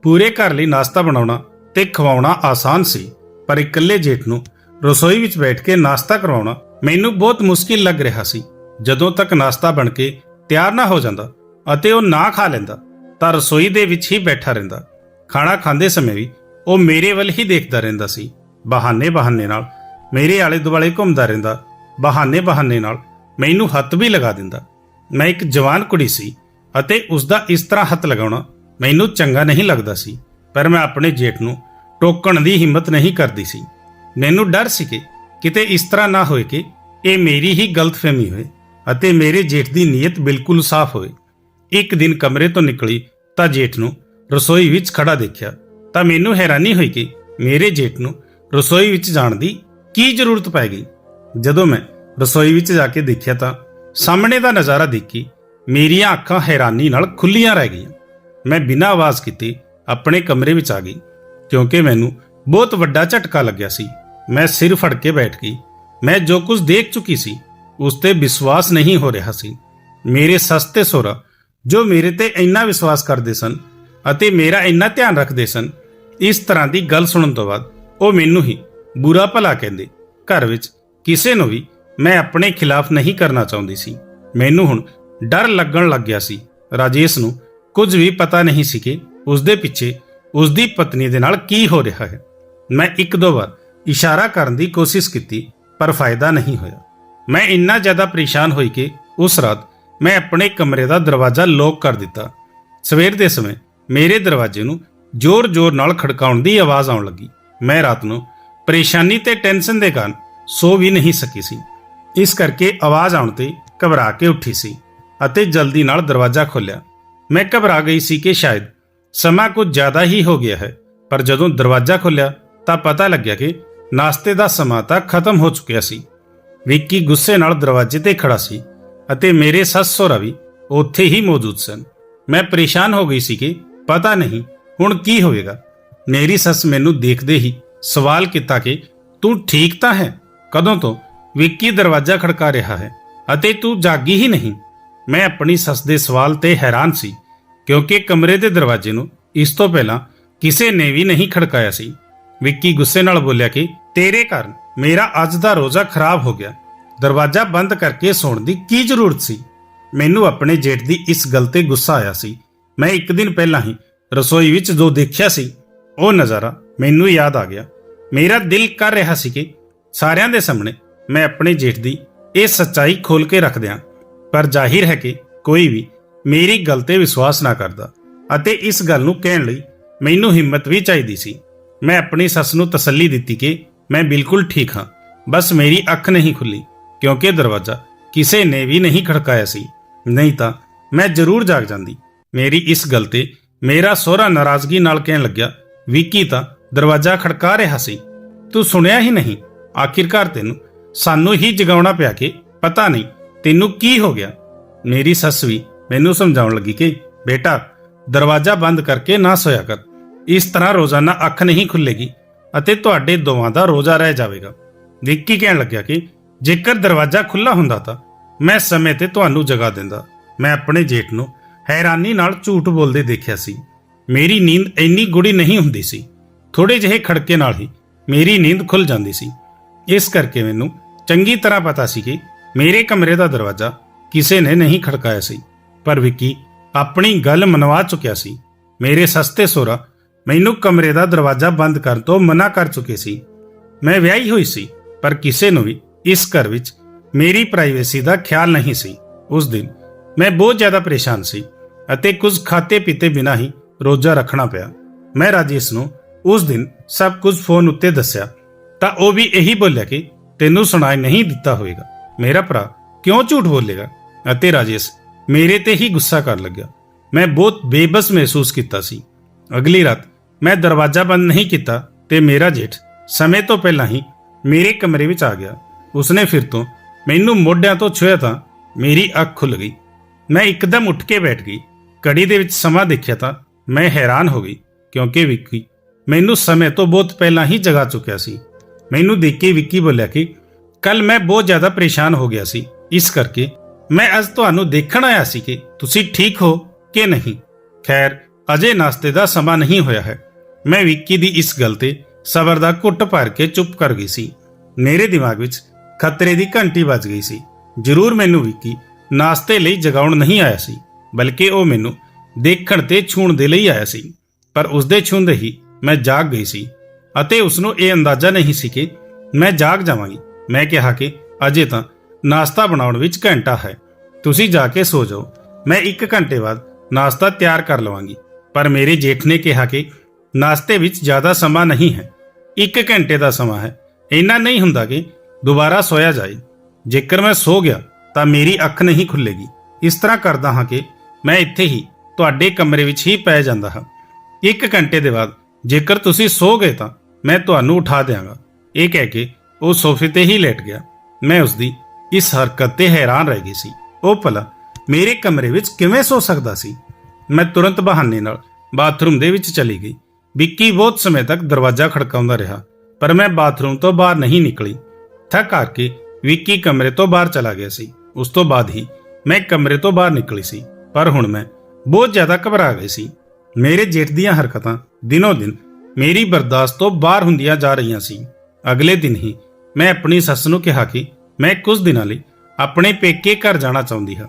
ਪੂਰੇ ਘਰ ਲਈ ਨਾਸ਼ਤਾ ਬਣਾਉਣਾ ਤੇ ਖਵਾਉਣਾ ਆਸਾਨ ਸੀ, ਪਰ ਇਕੱਲੇ ਜੇਠ ਨੂੰ ਰਸੋਈ ਵਿੱਚ ਬੈਠ ਕੇ ਨਾਸ਼ਤਾ ਕਰਵਾਉਣਾ ਮੈਨੂੰ ਬਹੁਤ ਮੁਸ਼ਕਿਲ ਲੱਗ ਰਿਹਾ ਸੀ। ਜਦੋਂ ਤੱਕ ਨਾਸ਼ਤਾ ਬਣ ਕੇ ਤਿਆਰ ਨਾ ਹੋ ਜਾਂਦਾ ਅਤੇ ਉਹ ਨਾ ਖਾ ਲੈਂਦਾ, ਤਾਂ ਰਸੋਈ ਦੇ ਵਿੱਚ ਹੀ ਬੈਠਾ ਰਹਿੰਦਾ। ਖਾਣਾ ਖਾਂਦੇ ਸਮੇਂ ਵੀ ਉਹ ਮੇਰੇ ਵੱਲ ਹੀ ਦੇਖਦਾ ਰਹਿੰਦਾ ਸੀ। ਬਹਾਨੇ ਬਹਾਨੇ ਨਾਲ ਮੇਰੇ ਆਲੇ ਦੁਆਲੇ ਘੁੰਮਦਾ ਰਹਿੰਦਾ। ਬਹਾਨੇ ਬਹਾਨੇ ਨਾਲ ਮੈਨੂੰ ਹੱਥ ਵੀ ਲਗਾ ਦਿੰਦਾ। ਮੈਂ ਇੱਕ ਜਵਾਨ ਕੁੜੀ ਸੀ। ਅਤੇ ਉਸ ਦਾ ਇਸ ਤਰ੍ਹਾਂ ਹੱਥ ਲਗਾਉਣਾ ਮੈਨੂੰ ਚੰਗਾ ਨਹੀਂ ਲੱਗਦਾ ਸੀ, ਪਰ ਮੈਂ ਆਪਣੇ ਜੇਠ ਨੂੰ ਟੋਕਣ ਦੀ ਹਿੰਮਤ ਨਹੀਂ ਕਰਦੀ ਸੀ। ਮੈਨੂੰ ਡਰ ਸੀ ਕਿ ਕਿਤੇ ਇਸ ਤਰ੍ਹਾਂ ਨਾ ਹੋਏ ਕਿ ਇਹ ਮੇਰੀ ਹੀ ਗਲਤਫਹਿਮੀ ਹੋਏ ਅਤੇ ਮੇਰੇ ਜੇਠ ਦੀ ਨੀਅਤ ਬਿਲਕੁਲ ਸਾਫ਼ ਹੋਏ। ਇੱਕ ਦਿਨ ਕਮਰੇ ਤੋਂ ਨਿਕਲੀ ਤਾਂ ਜੇਠ ਨੂੰ ਰਸੋਈ ਵਿੱਚ ਖੜਾ ਦੇਖਿਆ ਤਾਂ ਮੈਨੂੰ ਹੈਰਾਨੀ ਹੋਈ ਕਿ ਮੇਰੇ ਜੇਠ ਨੂੰ ਰਸੋਈ ਵਿੱਚ ਜਾਣ ਦੀ ਕੀ ਜ਼ਰੂਰਤ ਪੈ ਗਈ। ਜਦੋਂ ਮੈਂ ਰਸੋਈ ਵਿੱਚ ਜਾ ਕੇ ਦੇਖਿਆ ਤਾਂ ਸਾਹਮਣੇ ਦਾ ਨਜ਼ਾਰਾ ਦੇਖੀ ਮੇਰੀਆਂ ਅੱਖਾਂ ਹੈਰਾਨੀ ਨਾਲ ਖੁੱਲੀਆਂ ਰਹਿ ਗਈਆਂ। ਮੈਂ ਬਿਨਾਂ ਆਵਾਜ਼ ਕੀਤੇ ਆਪਣੇ ਕਮਰੇ ਵਿੱਚ ਆ ਗਈ, ਕਿਉਂਕਿ ਮੈਨੂੰ ਬਹੁਤ ਵੱਡਾ ਝਟਕਾ ਲੱਗਿਆ ਸੀ। ਮੈਂ ਸਿਰ ਫੜ ਕੇ ਬੈਠ ਗਈ। ਮੈਂ ਜੋ ਕੁਝ ਦੇਖ ਚੁੱਕੀ ਸੀ, ਉਸ ਤੇ ਵਿਸ਼ਵਾਸ ਨਹੀਂ ਹੋ ਰਿਹਾ ਸੀ। ਮੇਰੇ ਸਸਤੇ ਸੋਰਾ, ਜੋ ਮੇਰੇ ਤੇ ਇੰਨਾ ਵਿਸ਼ਵਾਸ ਕਰਦੇ ਸਨ ਅਤੇ ਮੇਰਾ ਇੰਨਾ ਧਿਆਨ ਰੱਖਦੇ ਸਨ, ਇਸ ਤਰ੍ਹਾਂ ਦੀ ਗੱਲ ਸੁਣਨ ਤੋਂ ਬਾਅਦ ਉਹ ਮੈਨੂੰ ਹੀ ਬੁਰਾ ਭਲਾ ਕਹਿੰਦੇ, ਘਰ ਵਿੱਚ ਕਿਸੇ ਨੂੰ ਵੀ ਮੈਂ ਆਪਣੇ ਖਿਲਾਫ ਨਹੀਂ ਕਰਨਾ ਚਾਹੁੰਦੀ ਸੀ। ਮੈਨੂੰ ਹੁਣ ਡਰ ਲੱਗਣ ਲੱਗ ਗਿਆ ਸੀ। ਰਾਜੇਸ਼ ਨੂੰ ਕੁਝ ਵੀ ਪਤਾ ਨਹੀਂ ਸੀ ਕਿ ਉਸ ਦੇ ਪਿੱਛੇ ਉਸ ਦੀ ਪਤਨੀ ਦੇ ਨਾਲ ਕੀ ਹੋ ਰਿਹਾ ਹੈ। ਮੈਂ ਇੱਕ ਦੋ ਵਾਰ ਇਸ਼ਾਰਾ ਕਰਨ ਦੀ ਕੋਸ਼ਿਸ਼ ਕੀਤੀ, ਪਰ ਫਾਇਦਾ ਨਹੀਂ ਹੋਇਆ। ਮੈਂ ਇੰਨਾ ਜ਼ਿਆਦਾ ਪਰੇਸ਼ਾਨ ਹੋਈ ਕਿ ਉਸ ਰਾਤ ਮੈਂ ਆਪਣੇ ਕਮਰੇ ਦਾ ਦਰਵਾਜ਼ਾ ਲੋਕ ਕਰ ਦਿੱਤਾ। ਸਵੇਰ ਦੇ ਸਮੇਂ ਮੇਰੇ ਦਰਵਾਜ਼ੇ ਨੂੰ ਜ਼ੋਰ-ਜ਼ੋਰ ਨਾਲ ਖੜਕਾਉਣ ਦੀ ਆਵਾਜ਼ ਆਉਣ ਲੱਗੀ। ਮੈਂ ਰਾਤ ਨੂੰ ਪਰੇਸ਼ਾਨੀ ਤੇ ਟੈਨਸ਼ਨ ਦੇ ਕਾਰਨ ਸੋ ਵੀ ਨਹੀਂ ਸਕੀ ਸੀ। ਇਸ ਕਰਕੇ ਆਵਾਜ਼ ਆਉਣ ਤੇ ਘਬਰਾ ਕੇ ਉੱਠੀ ਸੀ। ਅਤੇ ਜਲਦੀ ਨਾਲ ਦਰਵਾਜ਼ਾ ਖੋਲ੍ਹਿਆ। ਮੈਂ ਘਬਰਾ ਗਈ ਸੀ ਕਿ ਸ਼ਾਇਦ ਸਮਾਂ ਕੁਝ ਜ਼ਿਆਦਾ ਹੀ ਹੋ ਗਿਆ ਹੈ, ਪਰ ਜਦੋਂ ਦਰਵਾਜ਼ਾ ਖੋਲ੍ਹਿਆ ਤਾਂ ਪਤਾ ਲੱਗਿਆ ਕਿ ਨਾਸ਼ਤੇ ਦਾ ਸਮਾਂ ਤਾਂ ਖਤਮ ਹੋ ਚੁੱਕਿਆ ਸੀ। ਵਿੱਕੀ ਗੁੱਸੇ ਨਾਲ ਦਰਵਾਜ਼ੇ ਤੇ ਖੜਾ ਸੀ ਅਤੇ ਮੇਰੇ ਸੱਸ ਸਹੁਰਾ ਵੀ ਉੱਥੇ ਹੀ ਮੌਜੂਦ ਸਨ। ਮੈਂ ਪਰੇਸ਼ਾਨ ਹੋ ਗਈ ਸੀ ਕਿ ਪਤਾ ਨਹੀਂ ਹੁਣ ਕੀ ਹੋਵੇਗਾ। ਮੇਰੀ ਸੱਸ ਮੈਨੂੰ ਦੇਖਦੇ ਹੀ ਸਵਾਲ ਕੀਤਾ ਕਿ ਤੂੰ ਠੀਕ ਤਾਂ ਹੈ? ਕਦੋਂ ਤੋਂ ਵਿੱਕੀ ਦਰਵਾਜ਼ਾ ਖੜਕਾ ਰਿਹਾ ਹੈ ਅਤੇ ਤੂੰ ਜਾਗੀ ਹੀ ਨਹੀਂ? ਮੈਂ ਆਪਣੀ ਸੱਸ ਦੇ ਸਵਾਲ ਤੇ ਹੈਰਾਨ ਸੀ, ਕਿਉਂਕਿ ਕਮਰੇ ਦੇ ਦਰਵਾਜ਼ੇ ਨੂੰ ਇਸ ਤੋਂ ਪਹਿਲਾਂ ਕਿਸੇ ਨੇ ਵੀ ਨਹੀਂ ਖੜਕਾਇਆ ਸੀ। ਵਿੱਕੀ ਗੁੱਸੇ ਨਾਲ ਬੋਲਿਆ ਕਿ, ਤੇਰੇ ਕਾਰਨ ਮੇਰਾ ਅੱਜ ਦਾ ਰੋਜ਼ਾ ਖਰਾਬ ਹੋ ਗਿਆ। ਦਰਵਾਜ਼ਾ ਬੰਦ ਕਰਕੇ ਸੌਣ ਦੀ ਕੀ ਜ਼ਰੂਰਤ ਸੀ? ਮੈਨੂੰ ਆਪਣੇ ਜੇਠ ਦੀ ਇਸ ਗੱਲ ਤੇ ਗੁੱਸਾ ਆਇਆ ਸੀ। ਮੈਂ ਇੱਕ ਦਿਨ ਪਹਿਲਾਂ ਹੀ ਰਸੋਈ ਵਿੱਚ ਜੋ ਦੇਖਿਆ ਸੀ, ਉਹ ਨਜ਼ਾਰਾ ਮੈਨੂੰ ਯਾਦ ਆ ਗਿਆ। ਮੇਰਾ ਦਿਲ ਕਰ ਰਿਹਾ ਸੀ ਕਿ ਸਾਰਿਆਂ ਦੇ ਸਾਹਮਣੇ ਮੈਂ ਆਪਣੇ ਜੇਠ ਦੀ ਇਹ ਸੱਚਾਈ ਖੋਲ ਕੇ ਰੱਖ ਦਿਆਂ। ਪਰ ਜ਼ਾਹਿਰ ਹੈ ਕਿ ਕੋਈ ਵੀ ਮੇਰੀ ਗੱਲ ਤੇ ਵਿਸ਼ਵਾਸ ਨਾ ਕਰਦਾ ਅਤੇ ਇਸ ਗੱਲ ਨੂੰ ਕਹਿਣ ਲਈ ਮੈਨੂੰ ਹਿੰਮਤ ਵੀ ਚਾਹੀਦੀ ਸੀ। ਮੈਂ ਆਪਣੀ ਸੱਸ ਨੂੰ ਤਸੱਲੀ ਦਿੱਤੀ ਕਿ ਮੈਂ ਬਿਲਕੁਲ ਠੀਕ ਹਾਂ। ਬਸ ਮੇਰੀ ਅੱਖ ਨਹੀਂ ਖੁੱਲੀ, ਕਿਉਂਕਿ ਦਰਵਾਜ਼ਾ ਕਿਸੇ ਨੇ ਵੀ ਨਹੀਂ ਖੜਕਾਇਆ ਸੀ। ਨਹੀਂ ਤਾਂ ਮੈਂ ਜ਼ਰੂਰ ਜਾਗ ਜਾਂਦੀ। ਮੇਰੀ ਇਸ ਗੱਲ ਤੇ ਮੇਰਾ ਸਹੁਰਾ ਨਾਰਾਜ਼ਗੀ ਨਾਲ ਕਹਿਣ ਲੱਗਿਆ, ਵਿੱਕੀ ਤਾਂ ਦਰਵਾਜ਼ਾ ਖੜਕਾ ਰਿਹਾ ਸੀ। ਤੂੰ ਸੁਣਿਆ ਹੀ ਨਹੀਂ। ਆਖਿਰਕਾਰ ਤੈਨੂੰ ਸਾਨੂੰ ਹੀ ਜਗਾਉਣਾ ਪਿਆ ਕਿ ਪਤਾ ਨਹੀਂ ਤੈਨੂੰ ਕੀ ਹੋ ਗਿਆ? ਮੇਰੀ ਸੱਸ ਵੀ ਮੈਨੂੰ ਸਮਝਾਉਣ ਲੱਗੀ ਕਿ ਬੇਟਾ, ਦਰਵਾਜ਼ਾ ਬੰਦ ਕਰਕੇ ਨਾ ਸੋਇਆ ਕਰ। ਇਸ ਤਰ੍ਹਾਂ ਰੋਜ਼ਾਨਾ ਅੱਖ ਨਹੀਂ ਖੁੱਲੇਗੀ ਅਤੇ ਤੁਹਾਡੇ ਦੋਵਾਂ ਦਾ ਰੋਜ਼ਾ ਰਹਿ ਜਾਵੇਗਾ। ਵਿੱਕੀ ਕਹਿਣ ਲੱਗਿਆ ਕਿ ਜੇਕਰ ਦਰਵਾਜ਼ਾ ਖੁੱਲਾ ਹੁੰਦਾ ਤਾਂ ਮੈਂ ਸਮੇਂ ਤੇ ਤੁਹਾਨੂੰ ਜਗਾ ਦਿੰਦਾ। ਮੈਂ ਆਪਣੇ ਜੇਠ ਨੂੰ ਹੈਰਾਨੀ ਨਾਲ ਝੂਠ ਬੋਲਦੇ ਦੇਖਿਆ ਸੀ। ਮੇਰੀ ਨੀਂਦ ਇੰਨੀ ਗੁੜੀ ਨਹੀਂ ਹੁੰਦੀ ਸੀ। ਥੋੜੇ ਜਿਹੇ ਖੜਕੇ ਨਾਲ ਹੀ ਮੇਰੀ ਨੀਂਦ ਖੁੱਲ ਜਾਂਦੀ ਸੀ। ਇਸ ਕਰਕੇ ਮੈਨੂੰ ਚੰਗੀ ਤਰ੍ਹਾਂ ਪਤਾ ਸੀ ਕਿ ਮੇਰੇ ਕਮਰੇ ਦਾ ਦਰਵਾਜ਼ਾ ਕਿਸੇ ਨੇ ਨਹੀਂ ਖੜਕਾਇਆ ਸੀ। ਪਰ ਵਿੱਕੀ ਆਪਣੀ ਗੱਲ ਮਨਵਾ ਚੁੱਕਿਆ ਸੀ। ਮੇਰੇ ਸਸਤੇ ਸੋਰਾ ਮੈਨੂੰ ਕਮਰੇ ਦਾ ਦਰਵਾਜ਼ਾ ਬੰਦ ਕਰਨ ਤੋਂ ਮਨਾ ਕਰ ਚੁੱਕੇ ਸੀ। ਮੈਂ ਵਿਆਹੀ ਹੋਈ ਸੀ, ਪਰ ਕਿਸੇ ਨੂੰ ਵੀ ਇਸ ਘਰ ਵਿੱਚ ਮੇਰੀ ਪ੍ਰਾਈਵੇਸੀ ਦਾ ਖਿਆਲ ਨਹੀਂ ਸੀ। ਉਸ ਦਿਨ ਮੈਂ ਬਹੁਤ ਜ਼ਿਆਦਾ ਪਰੇਸ਼ਾਨ ਸੀ ਅਤੇ ਕੁਝ ਖਾਤੇ ਪੀਤੇ ਬਿਨਾਂ ਹੀ ਰੋਜ਼ਾ ਰੱਖਣਾ ਪਿਆ। ਮੈਂ ਰਾਜੇਸ਼ ਨੂੰ ਉਸ ਦਿਨ ਸਭ ਕੁਝ ਫੋਨ ਉੱਤੇ ਦੱਸਿਆ, ਤਾਂ ਉਹ ਵੀ ਇਹੀ ਬੋਲਿਆ ਕਿ ਤੈਨੂੰ ਸੁਣਾਈ ਨਹੀਂ ਦਿੱਤਾ ਹੋਵੇਗਾ। ਮੇਰਾ ਭਰਾ ਕਿਉਂ ਝੂਠ ਬੋਲੇਗਾ? ਅਤੇ ਰਾਜੇਸ਼, ਮੇਰੇ ਤੇ ਹੀ ਗੁੱਸਾ ਕਰ ਲੱਗਿਆ। ਮੈਂ ਬਹੁਤ ਬੇਬਸ ਮਹਿਸੂਸ ਕੀਤਾ ਸੀ। ਅਗਲੀ ਰਾਤ ਮੈਂ ਦਰਵਾਜ਼ਾ ਬੰਦ ਨਹੀਂ ਕੀਤਾ ਤੇ ਮੇਰਾ ਜੇਠ ਸਮੇਂ ਤੋਂ ਪਹਿਲਾਂ ਹੀ ਮੇਰੇ ਕਮਰੇ ਵਿੱਚ ਆ ਗਿਆ। ਉਸਨੇ ਫਿਰ ਤੋਂ ਮੈਨੂੰ ਮੋਢਿਆਂ ਤੋਂ ਛੁਇਆ ਤਾਂ ਮੇਰੀ ਅੱਖ ਖੁੱਲ ਗਈ। ਮੈਂ ਇੱਕਦਮ ਉੱਠ ਕੇ ਬੈਠ ਗਈ। ਘੜੀ ਦੇ ਵਿੱਚ ਸਮਾਂ ਦੇਖਿਆ ਤਾਂ ਮੈਂ ਹੈਰਾਨ ਹੋ ਗਈ, ਕਿਉਂਕਿ ਵਿੱਕੀ ਮੈਨੂੰ ਸਮੇਂ ਤੋਂ ਬਹੁਤ ਪਹਿਲਾਂ ਹੀ ਜਗਾ ਚੁੱਕਿਆ ਸੀ। ਮੈਨੂੰ ਦੇਖ ਕੇ ਵਿੱਕੀ ਬੋਲਿਆ ਕਿ ਕੱਲ ਮੈਂ ਬਹੁਤ ਜ਼ਿਆਦਾ ਪਰੇਸ਼ਾਨ ਹੋ ਗਿਆ ਸੀ। ਇਸ ਕਰਕੇ ਮੈਂ ਅੱਜ ਤੁਹਾਨੂੰ ਦੇਖਣ ਆਇਆ ਸੀ ਕਿ ਤੁਸੀਂ ਠੀਕ ਹੋ ਕਿ ਨਹੀਂ। ਖੈਰ, ਅਜੇ ਨਾਸਤੇ ਦਾ ਸਮਾਂ ਨਹੀਂ ਹੋਇਆ ਹੈ। ਮੈਂ ਵਿੱਕੀ ਦੀ ਇਸ ਗੱਲ ਤੇ ਸਬਰ ਦਾ ਘੁੱਟ ਭਰ ਕੇ ਚੁੱਪ ਕਰ ਗਈ ਸੀ। ਮੇਰੇ ਦਿਮਾਗ ਵਿੱਚ ਖਤਰੇ ਦੀ ਘੰਟੀ ਵੱਜ ਗਈ ਸੀ। ਜ਼ਰੂਰ ਮੈਨੂੰ ਵਿੱਕੀ ਨਾਸਤੇ ਲਈ ਜਗਾਉਣ ਨਹੀਂ ਆਇਆ ਸੀ, ਬਲਕਿ ਉਹ ਮੈਨੂੰ ਦੇਖਣ ਤੇ ਛੂਣ ਦੇ ਲਈ ਆਇਆ ਸੀ। ਪਰ ਉਸਦੇ ਛੂੰਦੇ ਹੀ ਮੈਂ ਜਾਗ ਗਈ ਸੀ ਅਤੇ ਉਸ ਨੂੰ ਇਹ ਅੰਦਾਜ਼ਾ ਨਹੀਂ ਸੀ ਕਿ ਮੈਂ ਜਾਗ ਜਾਵਾਂਗੀ। ਮੈਂ ਕਿਹਾ ਕਿ ਅਜੇ ਤਾਂ ਨਾਸਤਾ ਬਣਾਉਣ ਵਿੱਚ ਘੰਟਾ ਹੈ। ਤੁਸੀਂ ਜਾ ਕੇ ਸੋ ਜਾਓ। ਮੈਂ 1 ਘੰਟੇ ਬਾਅਦ ਨਾਸਤਾ ਤਿਆਰ ਕਰ ਲਵਾਂਗੀ। ਪਰ ਮੇਰੇ ਜੇਠ ਨੇ ਕਿਹਾ ਕਿ ਨਾਸਤੇ ਵਿੱਚ ਜ਼ਿਆਦਾ ਸਮਾਂ ਨਹੀਂ ਹੈ। 1 ਘੰਟੇ ਦਾ ਸਮਾਂ ਹੈ। ਇੰਨਾ ਨਹੀਂ ਹੁੰਦਾ ਕਿ ਦੁਬਾਰਾ ਸੋਇਆ ਜਾਏ। ਜੇਕਰ ਮੈਂ ਸੋ ਗਿਆ, ਤਾਂ ਮੇਰੀ ਅੱਖ ਨਹੀਂ ਖੁੱਲੇਗੀ ਇਸ ਤਰ੍ਹਾਂ ਕਰਦਾ ਹਾਂ ਕਿ ਮੈਂ ਇੱਥੇ ਹੀ ਤੁਹਾਡੇ ਕਮਰੇ ਵਿੱਚ ਹੀ ਪੈ ਜਾਂਦਾ ਹਾਂ। 1 ਘੰਟੇ ਦੇ ਬਾਅਦ ਜੇਕਰ ਤੁਸੀਂ ਸੋ ਗਏ ਤਾਂ ਮੈਂ ਤੁਹਾਨੂੰ ਉਠਾ ਦਿਆਂਗਾ। ਇਹ ਕਹਿ ਕੇ ਉਹ ਸੋਫੇ ਤੇ ਹੀ ਲੇਟ ਗਿਆ। ਮੈਂ ਉਸ ਦੀ ਇਸ ਹਰਕਤ ਤੇ ਹੈਰਾਨ ਰਹਿ ਗਈ ਸੀ। ਉਹ ਭਲਾ ਮੇਰੇ ਕਮਰੇ ਵਿੱਚ ਕਿਵੇਂ ਸੋ ਸਕਦਾ ਸੀ? ਮੈਂ ਤੁਰੰਤ ਬਹਾਨੇ ਨਾਲ ਬਾਥਰੂਮ ਦੇ ਵਿੱਚ ਚਲੀ ਗਈ। ਵਿੱਕੀ ਬਹੁਤ ਸਮੇਂ ਤੱਕ ਦਰਵਾਜ਼ਾ ਖੜਕਾਉਂਦਾ ਰਿਹਾ, ਪਰ ਮੈਂ ਬਾਥਰੂਮ ਤੋਂ ਬਾਹਰ ਨਹੀਂ ਨਿਕਲੀ। ਥੱਕ ਹਾਰ ਕੇ ਵਿੱਕੀ ਕਮਰੇ ਤੋਂ ਬਾਹਰ ਚਲਾ ਗਿਆ ਸੀ। ਉਸ ਤੋਂ ਬਾਅਦ ਹੀ ਮੈਂ ਕਮਰੇ ਤੋਂ ਬਾਹਰ ਨਿਕਲੀ ਸੀ, ਪਰ ਹੁਣ ਮੈਂ ਬਹੁਤ ਜ਼ਿਆਦਾ ਘਬਰਾ ਗਈ ਸੀ। ਮੇਰੇ ਜੇਠ ਦੀਆਂ ਹਰਕਤਾਂ ਦਿਨੋ ਦਿਨ ਮੇਰੀ ਬਰਦਾਸ਼ਤ ਤੋਂ ਬਾਹਰ ਹੁੰਦੀਆਂ ਜਾ ਰਹੀਆਂ ਸੀ। ਅਗਲੇ ਦਿਨ ਹੀ ਮੈਂ ਆਪਣੀ ਸੱਸ ਨੂੰ ਕਿਹਾ ਕਿ ਮੈਂ ਕੁਝ ਦਿਨਾਂ ਲਈ ਆਪਣੇ ਪੇਕੇ ਘਰ ਜਾਣਾ ਚਾਹੁੰਦੀ ਹਾਂ,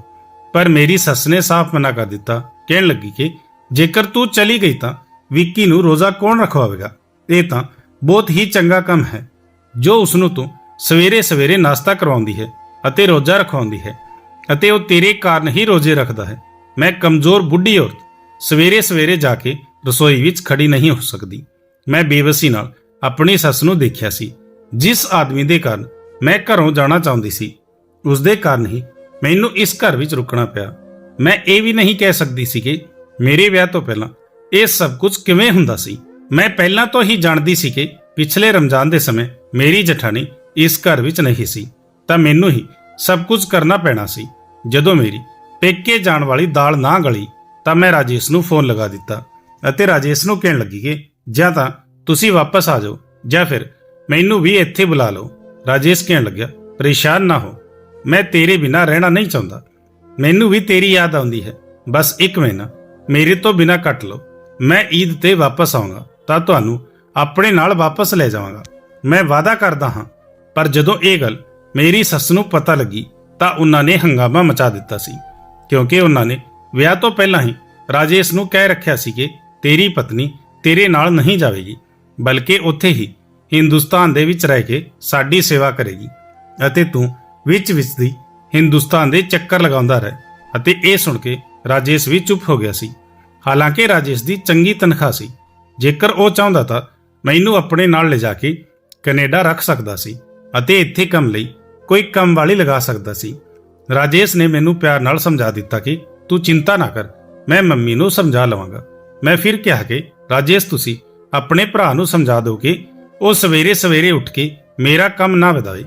ਪਰ ਮੇਰੀ ਸੱਸ ਨੇ ਸਾਫ਼ ਮਨਾ ਕਰ ਦਿੱਤਾ, ਕਹਿਣ ਲੱਗੀ ਕਿ ਜੇਕਰ ਤੂੰ ਚਲੀ ਗਈ ਤਾਂ ਵਿੱਕੀ ਨੂੰ ਰੋਜ਼ਾ ਕੌਣ ਰਖਵਾਵੇਗਾ? ਇਹ ਤਾਂ ਬਹੁਤ ਹੀ ਚੰਗਾ ਕੰਮ ਹੈ, ਜੋ ਉਸ ਨੂੰ ਤੂੰ ਸਵੇਰੇ ਸਵੇਰੇ ਨਾਸ਼ਤਾ ਕਰਵਾਉਂਦੀ ਹੈ ਅਤੇ ਰੋਜ਼ਾ ਰਖਵਾਉਂਦੀ ਹੈ ਅਤੇ ਉਹ ਤੇਰੇ ਕਾਰਨ ਹੀ ਰੋਜ਼ੇ ਰੱਖਦਾ ਹੈ। ਮੈਂ ਕਮਜ਼ੋਰ ਬੁੱਢੀ ਔਰਤ, ਸਵੇਰੇ ਸਵੇਰੇ ਜਾ ਕੇ ਰਸੋਈ ਵਿੱਚ ਖੜੀ ਨਹੀਂ ਹੋ ਸਕਦੀ। ਮੈਂ ਬੇਵਸੀ ਨਾਲ ਆਪਣੀ ਸੱਸ ਨੂੰ ਦੇਖਿਆ ਸੀ। ਜਿਸ ਆਦਮੀ ਦੇ ਕਾਰਨ ਮੈਂ ਘਰੋਂ ਜਾਣਾ ਚਾਹੁੰਦੀ ਸੀ ਉਸ ਦੇ ਕਾਰਨ ਹੀ ਮੈਨੂੰ ਇਸ ਘਰ ਵਿੱਚ ਰੁਕਣਾ ਪਿਆ। ਮੈਂ ਇਹ ਵੀ ਨਹੀਂ ਕਹਿ ਸਕਦੀ ਸੀ ਕਿ ਮੇਰੇ ਵਿਆਹ ਤੋਂ ਪਹਿਲਾਂ ਇਹ ਸਭ ਕੁਝ ਕਿਵੇਂ ਹੁੰਦਾ ਸੀ। ਮੈਂ ਪਹਿਲਾਂ ਤੋਂ ਹੀ ਜਾਣਦੀ ਸੀ ਕਿ ਪਿਛਲੇ ਰਮਜ਼ਾਨ ਦੇ ਸਮੇਂ ਮੇਰੀ ਜਠਾਣੀ ਇਸ ਘਰ ਵਿੱਚ ਨਹੀਂ ਸੀ, ਤਾਂ ਮੈਨੂੰ ਹੀ ਸਭ ਕੁਝ ਕਰਨਾ ਪੈਣਾ ਸੀ। ਜਦੋਂ ਮੇਰੀ ਪੇਕੇ ਜਾਣ ਵਾਲੀ ਦਾਲ ਨਾ ਗਲੀ, ਤਾਂ ਮੈਂ ਰਾਜੇਸ਼ ਨੂੰ ਫੋਨ ਲਗਾ ਦਿੱਤਾ ਅਤੇ ਰਾਜੇਸ਼ ਨੂੰ ਕਹਿਣ ਲੱਗੀ ਕਿ ਜਾਂ ਤਾਂ ਤੁਸੀਂ ਵਾਪਸ ਆ ਜਾਓ ਜਾਂ ਫਿਰ ਮੈਨੂੰ ਵੀ ਇੱਥੇ ਬੁਲਾ ਲਓ। ਰਾਜੇਸ਼ ਕਹਿਣ ਲੱਗਿਆ, ਪਰੇਸ਼ਾਨ ਨਾ ਹੋ। ਮੈਂ ਤੇਰੇ ਬਿਨਾ ਰਹਿਣਾ ਨਹੀਂ ਚਾਹੁੰਦਾ। ਮੈਨੂੰ ਵੀ ਤੇਰੀ ਯਾਦ ਆਉਂਦੀ ਹੈ। ਬਸ ਇੱਕ ਮਹੀਨਾ। ਮੇਰੇ ਤੋਂ ਬਿਨਾ ਕੱਟ ਲਓ। ਮੈਂ ਈਦ ਤੇ ਵਾਪਸ ਆਉਂਗਾ। ਤਾਂ ਤੁਹਾਨੂੰ ਆਪਣੇ ਨਾਲ ਵਾਪਸ ਲੈ ਜਾਵਾਂਗਾ। ਮੈਂ ਵਾਅਦਾ ਕਰਦਾ ਹਾਂ। ਪਰ ਜਦੋਂ ਇਹ ਗੱਲ ਮੇਰੀ ਸੱਸ ਨੂੰ ਪਤਾ ਲੱਗੀ, ਤਾਂ ਉਹਨਾਂ ਨੇ ਹੰਗਾਮਾ ਮਚਾ ਦਿੱਤਾ ਸੀ। ਕਿਉਂਕਿ ਉਹਨਾਂ ਨੇ ਵਿਆਹ ਤੋਂ ਪਹਿਲਾਂ ਹੀ ਰਾਜੇਸ਼ ਨੂੰ ਕਹਿ ਰੱਖਿਆ ਸੀ ਕਿ ਤੇਰੀ ਪਤਨੀ ਤੇਰੇ ਨਾਲ ਨਹੀਂ ਜਾਵੇਗੀ, ਬਲਕਿ ਉੱਥੇ ਹੀ ਹਿੰਦੁਸਤਾਨ ਦੇ ਵਿੱਚ ਰਹਿ ਕੇ ਸਾਡੀ ਸੇਵਾ ਕਰੇਗੀ ਅਤੇ ਤੂੰ ਵਿੱਚ ਵਿੱਚ ਦੀ ਹਿੰਦੁਸਤਾਨ ਦੇ ਚੱਕਰ ਲਗਾਉਂਦਾ ਰਹਿ ਅਤੇ ਇਹ ਸੁਣ ਕੇ ਰਾਜੇਸ਼ ਵੀ ਚੁੱਪ ਹੋ ਗਿਆ ਸੀ। ਹਾਲਾਂਕਿ ਰਾਜੇਸ਼ ਦੀ ਚੰਗੀ ਤਨਖਾਹ ਸੀ। ਜੇਕਰ ਉਹ ਚਾਹੁੰਦਾ ਤਾਂ ਮੈਨੂੰ ਆਪਣੇ ਨਾਲ ਲਿਜਾ ਕੇ ਕੈਨੇਡਾ ਰੱਖ ਸਕਦਾ ਸੀ ਅਤੇ ਇੱਥੇ ਕੰਮ ਲਈ ਕੋਈ ਕੰਮ ਵਾਲੀ ਲਗਾ ਸਕਦਾ ਸੀ। ਰਾਜੇਸ਼ ਨੇ ਮੈਨੂੰ ਪਿਆਰ ਨਾਲ ਸਮਝਾ ਦਿੱਤਾ ਕਿ ਤੂੰ ਚਿੰਤਾ ਨਾ ਕਰ, ਮੈਂ ਮੰਮੀ ਨੂੰ ਸਮਝਾ ਲਵਾਂਗਾ। ਮੈਂ ਫਿਰ ਕਿਹਾ ਕਿ, ਰਾਜੇਸ਼, ਤੁਸੀਂ ਆਪਣੇ ਭਰਾ ਨੂੰ ਸਮਝਾ ਦਿਓ ਕਿ ਉਹ ਸਵੇਰੇ ਸਵੇਰੇ ਉੱਠ ਕੇ ਮੇਰਾ ਕੰਮ ਨਾ ਵਧਾਏ।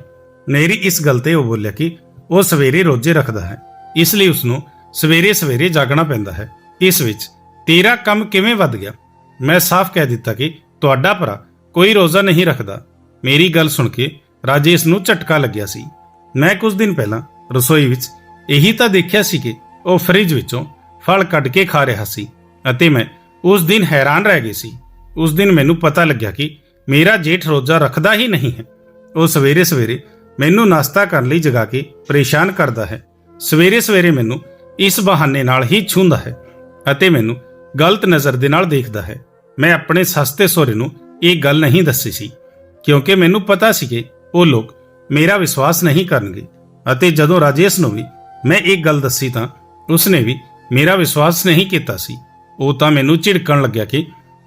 ਮੇਰੀ ਇਸ ਗੱਲ ਤੇ ਉਹ ਬੋਲਿਆ ਕਿ ਉਹ ਸਵੇਰੇ ਰੋਜ਼ੇ ਰੱਖਦਾ ਹੈ। ਇਸ ਲਈ ਉਸ ਨੂੰ ਸਵੇਰੇ ਸਵੇਰੇ ਜਾਗਣਾ ਪੈਂਦਾ ਹੈ। ਇਸ ਵਿੱਚ ਤੇਰਾ ਕੰਮ ਕਿਵੇਂ ਵੱਧ ਗਿਆ? ਮੈਂ ਸਾਫ਼ ਕਹਿ ਦਿੱਤਾ ਕਿ ਤੁਹਾਡਾ ਭਰਾ ਕੋਈ ਰੋਜ਼ਾ ਨਹੀਂ ਰੱਖਦਾ। ਮੇਰੀ ਗੱਲ ਸੁਣ ਕੇ ਰਾਜੇਸ਼ ਨੂੰ ਝਟਕਾ ਲੱਗਿਆ ਸੀ। ਮੈਂ ਕੁਝ ਦਿਨ ਪਹਿਲਾਂ ਰਸੋਈ ਵਿੱਚ ਇਹੀ ਤਾਂ ਦੇਖਿਆ ਸੀ ਕਿ ਉਹ ਫਰਿੱਜ ਵਿੱਚੋਂ ਫਲ ਕੱਢ ਕੇ ਖਾ ਰਿਹਾ ਸੀ ਅਤੇ ਮੈਂ ਉਸ ਦਿਨ ਹੈਰਾਨ ਰਹਿ ਗਈ ਸੀ। ਉਸ ਦਿਨ ਮੈਨੂੰ ਪਤਾ ਲੱਗਿਆ ਕਿ ਮੇਰਾ ਜੇਠ ਰੋਜ਼ਾ ਰੱਖਦਾ ਹੀ ਨਹੀਂ ਹੈ। ਉਹ ਸਵੇਰੇ ਸਵੇਰੇ ਮੈਨੂੰ ਨਾਸ਼ਤਾ ਕਰਨ ਲਈ ਜਗਾ ਕੇ ਪਰੇਸ਼ਾਨ ਕਰਦਾ ਹੈ। ਸਵੇਰੇ ਸਵੇਰੇ ਮੈਨੂੰ ਇਸ ਬਹਾਨੇ ਨਾਲ ਹੀ ਛੂੰਦਾ ਹੈ ਅਤੇ ਮੈਨੂੰ ਗਲਤ ਨਜ਼ਰ ਦੇ ਨਾਲ ਦੇਖਦਾ ਹੈ। ਮੈਂ ਆਪਣੇ ਸਸਤੇ ਸੋਰੇ ਨੂੰ ਇਹ ਗੱਲ ਨਹੀਂ ਦੱਸੀ ਸੀ, ਕਿਉਂਕਿ ਮੈਨੂੰ ਪਤਾ ਸੀ ਕਿ ਉਹ ਲੋਕ ਮੇਰਾ ਵਿਸ਼ਵਾਸ ਨਹੀਂ ਕਰਨਗੇ ਅਤੇ ਜਦੋਂ ਰਾਜੇਸ਼ ਨੂੰ ਵੀ ਮੈਂ ਇਹ ਗੱਲ ਦੱਸੀ ਤਾਂ ਉਸਨੇ ਵੀ ਮੇਰਾ ਵਿਸ਼ਵਾਸ ਨਹੀਂ ਕੀਤਾ ਸੀ। ਉਹ ਤਾਂ ਮੈਨੂੰ ਝਿੜਕਣ ਲੱਗਿਆ ਕਿ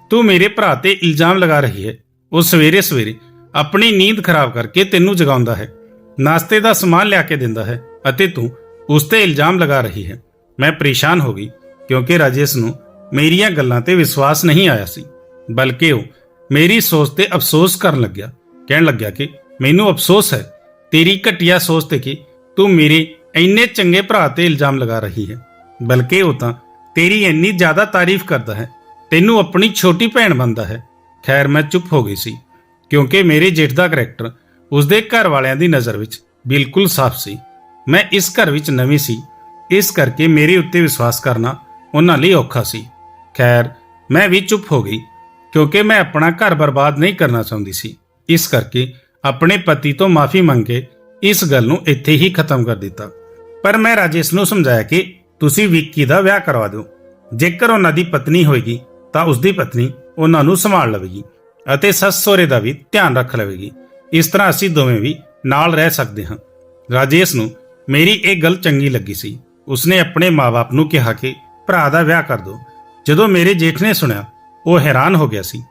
ਤੂੰ ਮੇਰੇ ਭਰਾ ਤੇ ਇਲਜ਼ਾਮ ਲਗਾ ਰਹੀ ਹੈ। ਉਹ ਸਵੇਰੇ ਸਵੇਰੇ ਆਪਣੀ ਨੀਂਦ ਖਰਾਬ ਕਰਕੇ ਤੈਨੂੰ ਜਗਾਉਂਦਾ ਹੈ। ਨਾਸ਼ਤੇ ਦਾ ਸਮਾਨ ਲਿਆ ਕੇ ਦਿੰਦਾ ਹੈ ਅਤੇ ਤੂੰ ਉਸ ਤੇ ਇਲਜ਼ਾਮ ਲਗਾ ਰਹੀ ਹੈ। ਮੈਂ ਪਰੇਸ਼ਾਨ ਹੋ ਗਈ ਕਿਉਂਕਿ ਰਾਜੇਸ਼ ਨੂੰ ਮੇਰੀਆਂ ਗੱਲਾਂ ਤੇ ਵਿਸ਼ਵਾਸ ਨਹੀਂ ਆਇਆ ਸੀ, ਬਲਕਿ ਉਹ ਮੇਰੀ ਸੋਚ ਤੇ ਅਫਸੋਸ ਕਰਨ ਲੱਗਿਆ। ਕਹਿਣ ਲੱਗਿਆ ਕਿ ਮੈਨੂੰ ਅਫਸੋਸ ਹੈ, ਤੇਰੀ ਘਟੀਆ ਸੋਚ ਤੇ ਕਿ ਤੂੰ ਮੇਰੇ ਇੰਨੇ ਚੰਗੇ ਭਰਾ ਤੇ ਇਲਜ਼ਾਮ ਲਗਾ ਰਹੀ ਹੈ, ਬਲਕਿ ਉਹ ਤਾਂ ਤੇਰੀ ਇੰਨੀ ਜ਼ਿਆਦਾ ਤਾਰੀਫ ਕਰਦਾ ਹੈ, ਤੈਨੂੰ ਆਪਣੀ ਛੋਟੀ ਭੈਣ ਮੰਨਦਾ ਹੈ। ਖੈਰ, ਮੈਂ ਚੁੱਪ ਹੋ ਗਈ ਸੀ, ਕਿਉਂਕਿ ਮੇਰੇ ਜੇਠ ਦਾ ਕਰੈਕਟਰ ਉਸਦੇ ਘਰ ਵਾਲਿਆਂ ਦੀ ਨਜ਼ਰ ਵਿੱਚ ਬਿਲਕੁਲ ਸਾਫ਼ ਸੀ। ਮੈਂ ਇਸ ਘਰ ਵਿੱਚ ਨਵੀਂ ਸੀ, ਇਸ ਕਰਕੇ ਮੇਰੇ ਉੱਤੇ ਵਿਸ਼ਵਾਸ ਕਰਨਾ ਉਹਨਾਂ ਲਈ ਔਖਾ ਸੀ। ਖੈਰ, ਮੈਂ ਵੀ ਚੁੱਪ ਹੋ ਗਈ, ਕਿਉਂਕਿ ਮੈਂ ਆਪਣਾ ਘਰ ਬਰਬਾਦ ਨਹੀਂ ਕਰਨਾ ਚਾਹੁੰਦੀ ਸੀ। ਇਸ ਕਰਕੇ ਆਪਣੇ ਪਤੀ ਤੋਂ ਮਾਫੀ ਮੰਗ ਕੇ ਇਸ ਗੱਲ ਨੂੰ ਇੱਥੇ ਹੀ ਖਤਮ ਕਰ ਦਿੱਤਾ। ਪਰ ਮੈਂ ਰਾਜੇਸ਼ ਨੂੰ ਸਮਝਾਇਆ ਕਿ ਤੁਸੀਂ ਵਿੱਕੀ ਦਾ ਵਿਆਹ ਕਰਵਾ ਦਿਓ। ਜੇਕਰ ਉਹਨਾਂ ਦੀ ਪਤਨੀ ਹੋਏਗੀ, ਤਾਂ ਉਸ ਦੀ ਪਤਨੀ ਉਹਨਾਂ ਨੂੰ ਸੰਭਾਲ ਲਵੇਗੀ ਅਤੇ ਸੱਸ ਸਹੁਰੇ ਦਾ ਵੀ ਧਿਆਨ ਰੱਖ ਲਵੇਗੀ। ਇਸ ਤਰ੍ਹਾਂ ਅਸੀਂ ਦੋਵੇਂ ਵੀ ਨਾਲ ਰਹਿ ਸਕਦੇ ਹਾਂ। ਰਾਜੇਸ਼ ਨੂੰ ਮੇਰੀ ਇਹ ਗੱਲ ਚੰਗੀ ਲੱਗੀ ਸੀ। ਉਸਨੇ ਆਪਣੇ ਮਾਪੇ ਨੂੰ ਕਿਹਾ ਕਿ ਭਰਾ ਦਾ ਵਿਆਹ ਕਰ ਦਿਓ। ਜਦੋਂ ਮੇਰੇ ਜੇਠ ਨੇ ਸੁਣਿਆ, ਉਹ ਹੈਰਾਨ ਹੋ ਗਿਆ ਸੀ।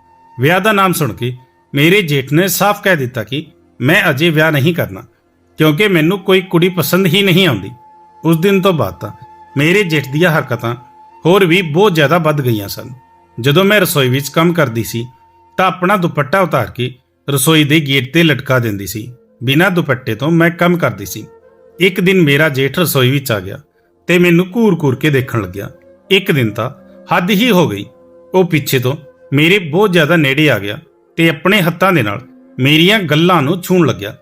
ਵਿਆਹ ਦਾ ਨਾਮ ਸੁਣ ਕੇ ਮੇਰੇ ਜੇਠ ਨੇ ਸਾਫ਼ ਕਹਿ ਦਿੱਤਾ ਕਿ ਮੈਂ ਅਜੇ ਵਿਆਹ ਨਹੀਂ ਕਰਨਾ, ਕਿਉਂਕਿ ਮੈਨੂੰ ਕੋਈ ਕੁੜੀ ਪਸੰਦ ਹੀ ਨਹੀਂ ਆਉਂਦੀ। ਉਸ ਦਿਨ ਤੋਂ ਬਾਅਦ ਤਾਂ ਮੇਰੇ ਜੇਠ ਦੀਆਂ ਹਰਕਤਾਂ ਹੋਰ ਵੀ ਬਹੁਤ ਜ਼ਿਆਦਾ ਵੱਧ ਗਈਆਂ ਸਨ। ਜਦੋਂ ਮੈਂ ਰਸੋਈ ਵਿੱਚ ਕੰਮ ਕਰਦੀ ਸੀ, ਤਾਂ ਆਪਣਾ ਦੁਪੱਟਾ ਉਤਾਰ ਕੇ ਰਸੋਈ ਦੇ ਗੇਟ ਤੇ ਲਟਕਾ ਦਿੰਦੀ ਸੀ। ਬਿਨਾਂ ਦੁਪੱਟੇ ਤੋਂ ਮੈਂ ਕੰਮ ਕਰਦੀ ਸੀ। ਇੱਕ ਦਿਨ ਮੇਰਾ ਜੇਠ ਰਸੋਈ ਵਿੱਚ ਆ ਗਿਆ ਤੇ ਮੈਨੂੰ ਘੂਰ-ਘੂਰ ਕੇ ਦੇਖਣ ਲੱਗਿਆ। ਇੱਕ ਦਿਨ ਤਾਂ ਹੱਦ ਹੀ ਹੋ ਗਈ। ਉਹ ਪਿੱਛੇ ਤੋਂ ਮੇਰੇ ਬਹੁਤ ਜ਼ਿਆਦਾ ਨੇੜੇ ਆ ਗਿਆ ਤੇ ਆਪਣੇ ਹੱਥਾਂ ਦੇ ਨਾਲ ਮੇਰੀਆਂ ਗੱਲਾਂ ਨੂੰ ਛੂਣ ਲੱਗਿਆ।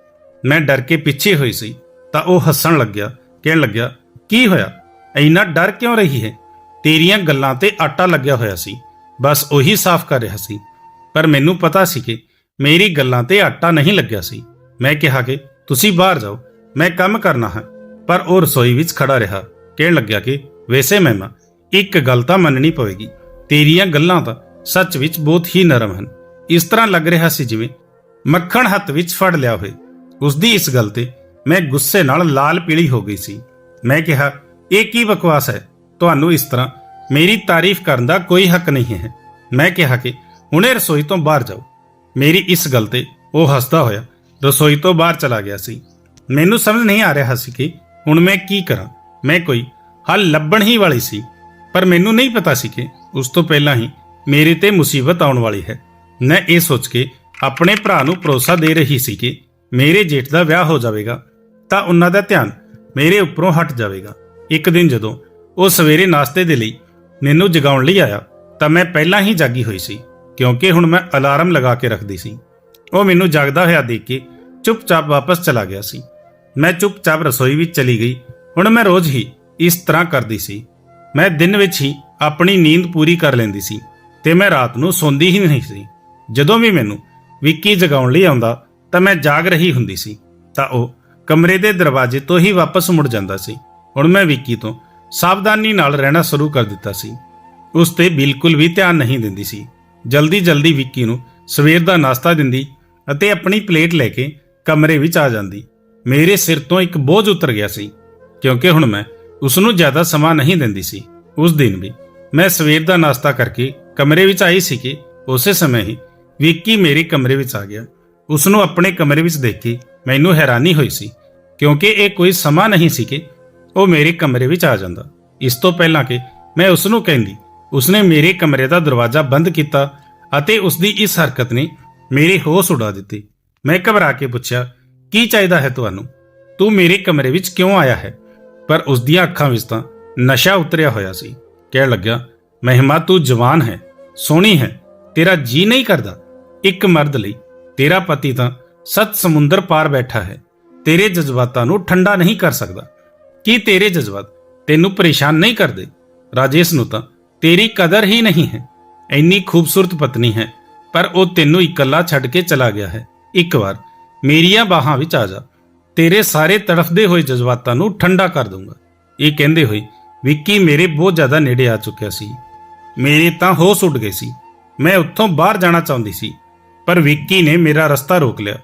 ਮੈਂ ਡਰ ਕੇ ਪਿੱਛੇ ਹੋਈ ਸੀ, ਤਾਂ ਉਹ ਹੱਸਣ ਲੱਗਿਆ, ਕਹਿਣ ਲੱਗਿਆ, ਕੀ ਹੋਇਆ? ਇੰਨਾ ਡਰ ਕਿਉਂ ਰਹੀ ਹੈ? ਤੇਰੀਆਂ ਗੱਲਾਂ ਤੇ ਆਟਾ ਲੱਗਿਆ ਹੋਇਆ ਸੀ। ਬਸ ਉਹੀ ਸਾਫ਼ ਕਰ ਰਿਹਾ ਸੀ। ਪਰ ਮੈਨੂੰ ਪਤਾ ਸੀ ਕਿ ਮੇਰੀ ਗੱਲਾਂ ਤੇ ਆਟਾ ਨਹੀਂ ਲੱਗਿਆ ਸੀ। ਮੈਂ ਕਿਹਾ ਕਿ ਤੁਸੀਂ ਬਾਹਰ ਜਾਓ, ਮੈਂ ਕੰਮ ਕਰਨਾ ਹੈ। ਪਰ ਉਹ ਰਸੋਈ ਵਿੱਚ ਖੜਾ ਰਿਹਾ, ਕਹਿਣ ਲੱਗਿਆ ਕਿ ਵੈਸੇ ਮਹਿਮਾ, ਇੱਕ ਗੱਲ ਤਾਂ ਮੰਨਣੀ ਪਵੇਗੀ, ਤੇਰੀਆਂ ਗੱਲਾਂ ਤਾਂ ਸੱਚ ਵਿੱਚ ਬਹੁਤ ਹੀ ਨਰਮ ਹਨ। ਇਸ ਤਰ੍ਹਾਂ ਲੱਗ ਰਿਹਾ ਸੀ ਜਿਵੇਂ ਮੱਖਣ ਹੱਥ ਵਿੱਚ ਫੜ ਲਿਆ ਹੋਵੇ। ਉਸ ਦੀ ਇਸ ਗੱਲ ਤੇ ਮੈਂ ਗੁੱਸੇ ਨਾਲ ਲਾਲ ਪੀਲੀ ਹੋ ਗਈ ਸੀ। ਮੈਂ ਕਿਹਾ, ਇਹ ਕੀ ਬਕਵਾਸ ਹੈ? ਤੁਹਾਨੂੰ ਇਸ ਤਰ੍ਹਾਂ ਮੇਰੀ ਤਾਰੀਫ ਕਰਨ ਦਾ ਕੋਈ ਹੱਕ ਨਹੀਂ ਹੈ। ਮੈਂ ਕਿਹਾ ਕਿ ਹੁਣੇ ਰਸੋਈ ਤੋਂ ਬਾਹਰ ਜਾਓ। ਮੇਰੀ ਇਸ ਗੱਲ ਤੇ ਉਹ ਹੱਸਦਾ ਹੋਇਆ ਰਸੋਈ ਤੋਂ ਬਾਹਰ ਚਲਾ ਗਿਆ ਸੀ। ਮੈਨੂੰ ਸਮਝ ਨਹੀਂ ਆ ਰਿਹਾ ਸੀ ਕਿ ਹੁਣ ਮੈਂ ਕੀ ਕਰਾਂ। ਮੈਂ ਕੋਈ ਹੱਲ ਲੱਭਣ ਹੀ ਵਾਲੀ ਸੀ, ਪਰ ਮੈਨੂੰ ਨਹੀਂ ਪਤਾ ਸੀ ਕਿ ਉਸ ਤੋਂ ਪਹਿਲਾਂ ਹੀ ਮੇਰੇ ਤੇ ਮੁਸੀਬਤ ਆਉਣ ਵਾਲੀ ਹੈ। ਮੈਂ ਇਹ ਸੋਚ ਕੇ ਆਪਣੇ ਭਰਾ ਨੂੰ ਭਰੋਸਾ ਦੇ ਰਹੀ ਸੀ ਕਿ ਮੇਰੇ ਜੇਠ ਦਾ ਵਿਆਹ ਹੋ ਜਾਵੇਗਾ, ਤਾਂ ਉਹਨਾਂ ਦਾ ਧਿਆਨ ਮੇਰੇ ਉੱਪਰੋਂ ਹਟ ਜਾਵੇਗਾ। ਇੱਕ ਦਿਨ ਜਦੋਂ ਉਹ ਸਵੇਰੇ ਨਾਸ਼ਤੇ ਦੇ ਲਈ ਮੈਨੂੰ ਜਗਾਉਣ ਲਈ ਆਇਆ, ਤਾਂ ਮੈਂ ਪਹਿਲਾਂ ਹੀ ਜਾਗੀ ਹੋਈ ਸੀ, ਕਿਉਂਕਿ ਹੁਣ ਮੈਂ ਅਲਾਰਮ ਲਗਾ ਕੇ ਰੱਖਦੀ ਸੀ। ਉਹ ਮੈਨੂੰ ਜਾਗਦਾ ਹੋਇਆ ਦੇਖ ਕੇ ਚੁੱਪਚਾਪ ਵਾਪਸ ਚਲਾ ਗਿਆ ਸੀ। ਮੈਂ ਚੁੱਪਚਾਪ ਰਸੋਈ ਵਿੱਚ ਚਲੀ ਗਈ। ਹੁਣ ਮੈਂ ਰੋਜ਼ ਹੀ ਇਸ ਤਰ੍ਹਾਂ ਕਰਦੀ ਸੀ। ਮੈਂ ਦਿਨ ਵਿੱਚ ਹੀ ਆਪਣੀ ਨੀਂਦ ਪੂਰੀ ਕਰ ਲੈਂਦੀ ਸੀ ਤੇ ਮੈਂ ਰਾਤ ਨੂੰ ਸੌਂਦੀ ਹੀ ਨਹੀਂ ਸੀ। ਜਦੋਂ ਵੀ ਮੈਨੂੰ ਵਿੱਕੀ ਜਗਾਉਣ ਲਈ ਆਉਂਦਾ, ਤਾਂ ਮੈਂ ਜਾਗ ਰਹੀ ਹੁੰਦੀ ਸੀ। ਤਾਂ ਉਹ ਕਮਰੇ ਦੇ ਦਰਵਾਜ਼ੇ ਤੋਂ ਹੀ ਵਾਪਸ ਮੁੜ ਜਾਂਦਾ ਸੀ। ਹੁਣ ਮੈਂ ਵਿੱਕੀ ਤੋਂ ਸਾਵਧਾਨੀ ਨਾਲ ਰਹਿਣਾ ਸ਼ੁਰੂ ਕਰ ਦਿੱਤਾ ਸੀ। ਉਸ ਤੇ ਬਿਲਕੁਲ ਵੀ ਧਿਆਨ ਨਹੀਂ ਦਿੰਦੀ ਸੀ। ਜਲਦੀ ਜਲਦੀ ਵਿੱਕੀ ਨੂੰ ਸਵੇਰ ਦਾ ਨਾਸ਼ਤਾ ਦਿੰਦੀ ਅਤੇ ਆਪਣੀ ਪਲੇਟ ਲੈ ਕੇ ਕਮਰੇ ਵਿੱਚ ਆ ਜਾਂਦੀ। ਮੇਰੇ ਸਿਰ ਤੋਂ ਇੱਕ ਬੋਝ ਉਤਰ ਗਿਆ ਸੀ, ਕਿਉਂਕਿ ਹੁਣ ਮੈਂ ਉਸ ਨੂੰ ਜ਼ਿਆਦਾ ਸਮਾਂ ਨਹੀਂ ਦਿੰਦੀ ਸੀ। ਉਸ ਦਿਨ ਵੀ ਮੈਂ ਸਵੇਰ ਦਾ ਨਾਸ਼ਤਾ ਕਰਕੇ ਕਮਰੇ ਵਿੱਚ ਆਈ ਸੀ ਕਿ ਉਸੇ ਸਮੇਂ ਹੀ ਵਿੱਕੀ ਮੇਰੇ ਕਮਰੇ ਵਿੱਚ ਆ ਗਿਆ। ਉਸ ਨੂੰ ਆਪਣੇ ਕਮਰੇ ਵਿੱਚ ਦੇਖ ਕੇ ਮੈਨੂੰ ਹੈਰਾਨੀ ਹੋਈ ਸੀ, ਕਿਉਂਕਿ ਇਹ ਕੋਈ ਸਮਾਂ ਨਹੀਂ ਸੀ ਕਿ ਉਹ ਮੇਰੇ ਕਮਰੇ ਵਿੱਚ ਆ ਜਾਂਦਾ। ਇਸ ਤੋਂ ਪਹਿਲਾਂ ਕਿ ਮੈਂ ਉਸ ਨੂੰ ਕਹਿੰਦੀ, ਉਸਨੇ ਮੇਰੇ ਕਮਰੇ ਦਾ ਦਰਵਾਜ਼ਾ ਬੰਦ ਕੀਤਾ ਅਤੇ ਉਸ ਦੀ ਇਸ ਹਰਕਤ ਨੇ ਮੇਰੇ ਹੋਸ਼ ਉਡਾ ਦਿੱਤੇ। ਮੈਂ ਘਬਰਾ ਕੇ ਪੁੱਛਿਆ, ਕੀ ਚਾਹੀਦਾ ਹੈ ਤੁਹਾਨੂੰ? ਤੂੰ ਮੇਰੇ ਕਮਰੇ ਵਿੱਚ ਕਿਉਂ ਆਇਆ ਹੈ? ਪਰ ਉਸ ਦੀਆਂ ਅੱਖਾਂ ਵਿੱਚ ਤਾਂ ਨਸ਼ਾ ਉਤਰਿਆ ਹੋਇਆ ਸੀ। ਕਹਿਣ ਲੱਗਿਆ ਮਹਿਮਾ ਤੂੰ ਜਵਾਨ ਹੈ, ਸੋਹਣੀ ਹੈ, ਤੇਰਾ ਜੀ ਨਹੀਂ ਕਰਦਾ। ਇੱਕ ਮਰਦ ਲਈ ਤੇਰਾ ਪਤੀ ਤਾਂ ਸਤ ਸਮੁੰਦਰ ਪਾਰ ਬੈਠਾ ਹੈ। ਤੇਰੇ ਜਜ਼ਬਾਤਾਂ ਨੂੰ ਠੰਡਾ ਨਹੀਂ ਕਰ ਸਕਦਾ। ਕੀ ਤੇਰੇ ਜਜ਼ਬਾਤ ਤੈਨੂੰ ਪਰੇਸ਼ਾਨ ਨਹੀਂ ਕਰਦੇ? ਰਾਜੇਸ਼ ਨੂੰ ਤਾਂ ਤੇਰੀ ਕਦਰ ਹੀ ਨਹੀਂ ਹੈ। ਇੰਨੀ ਖੂਬਸੂਰਤ ਪਤਨੀ ਹੈ, ਪਰ ਉਹ ਤੈਨੂੰ ਇਕੱਲਾ ਛੱਡ ਕੇ ਚਲਾ ਗਿਆ ਹੈ। ਇੱਕ ਵਾਰ ਮੇਰੀਆਂ ਬਾਹਾਂ ਵਿੱਚ ਆ ਜਾ। ਤੇਰੇ ਸਾਰੇ ਤੜਫਦੇ ਹੋਏ ਜਜ਼ਬਾਤਾਂ ਨੂੰ ਠੰਡਾ ਕਰ ਦੂੰਗਾ ਇਹ ਕਹਿੰਦੇ ਹੋਏ ਵਿੱਕੀ ਮੇਰੇ ਬਹੁਤ ਜ਼ਿਆਦਾ ਨੇੜੇ ਆ ਚੁੱਕਿਆ ਸੀ। ਮੇਰੇ ਤਾਂ ਹੋਸ਼ ਉੱਡ ਗਏ ਸੀ। ਮੈਂ ਉੱਥੋਂ ਬਾਹਰ ਜਾਣਾ ਚਾਹੁੰਦੀ ਸੀ, ਪਰ ਵਿੱਕੀ ਨੇ ਮੇਰਾ ਰਸਤਾ ਰੋਕ ਲਿਆ।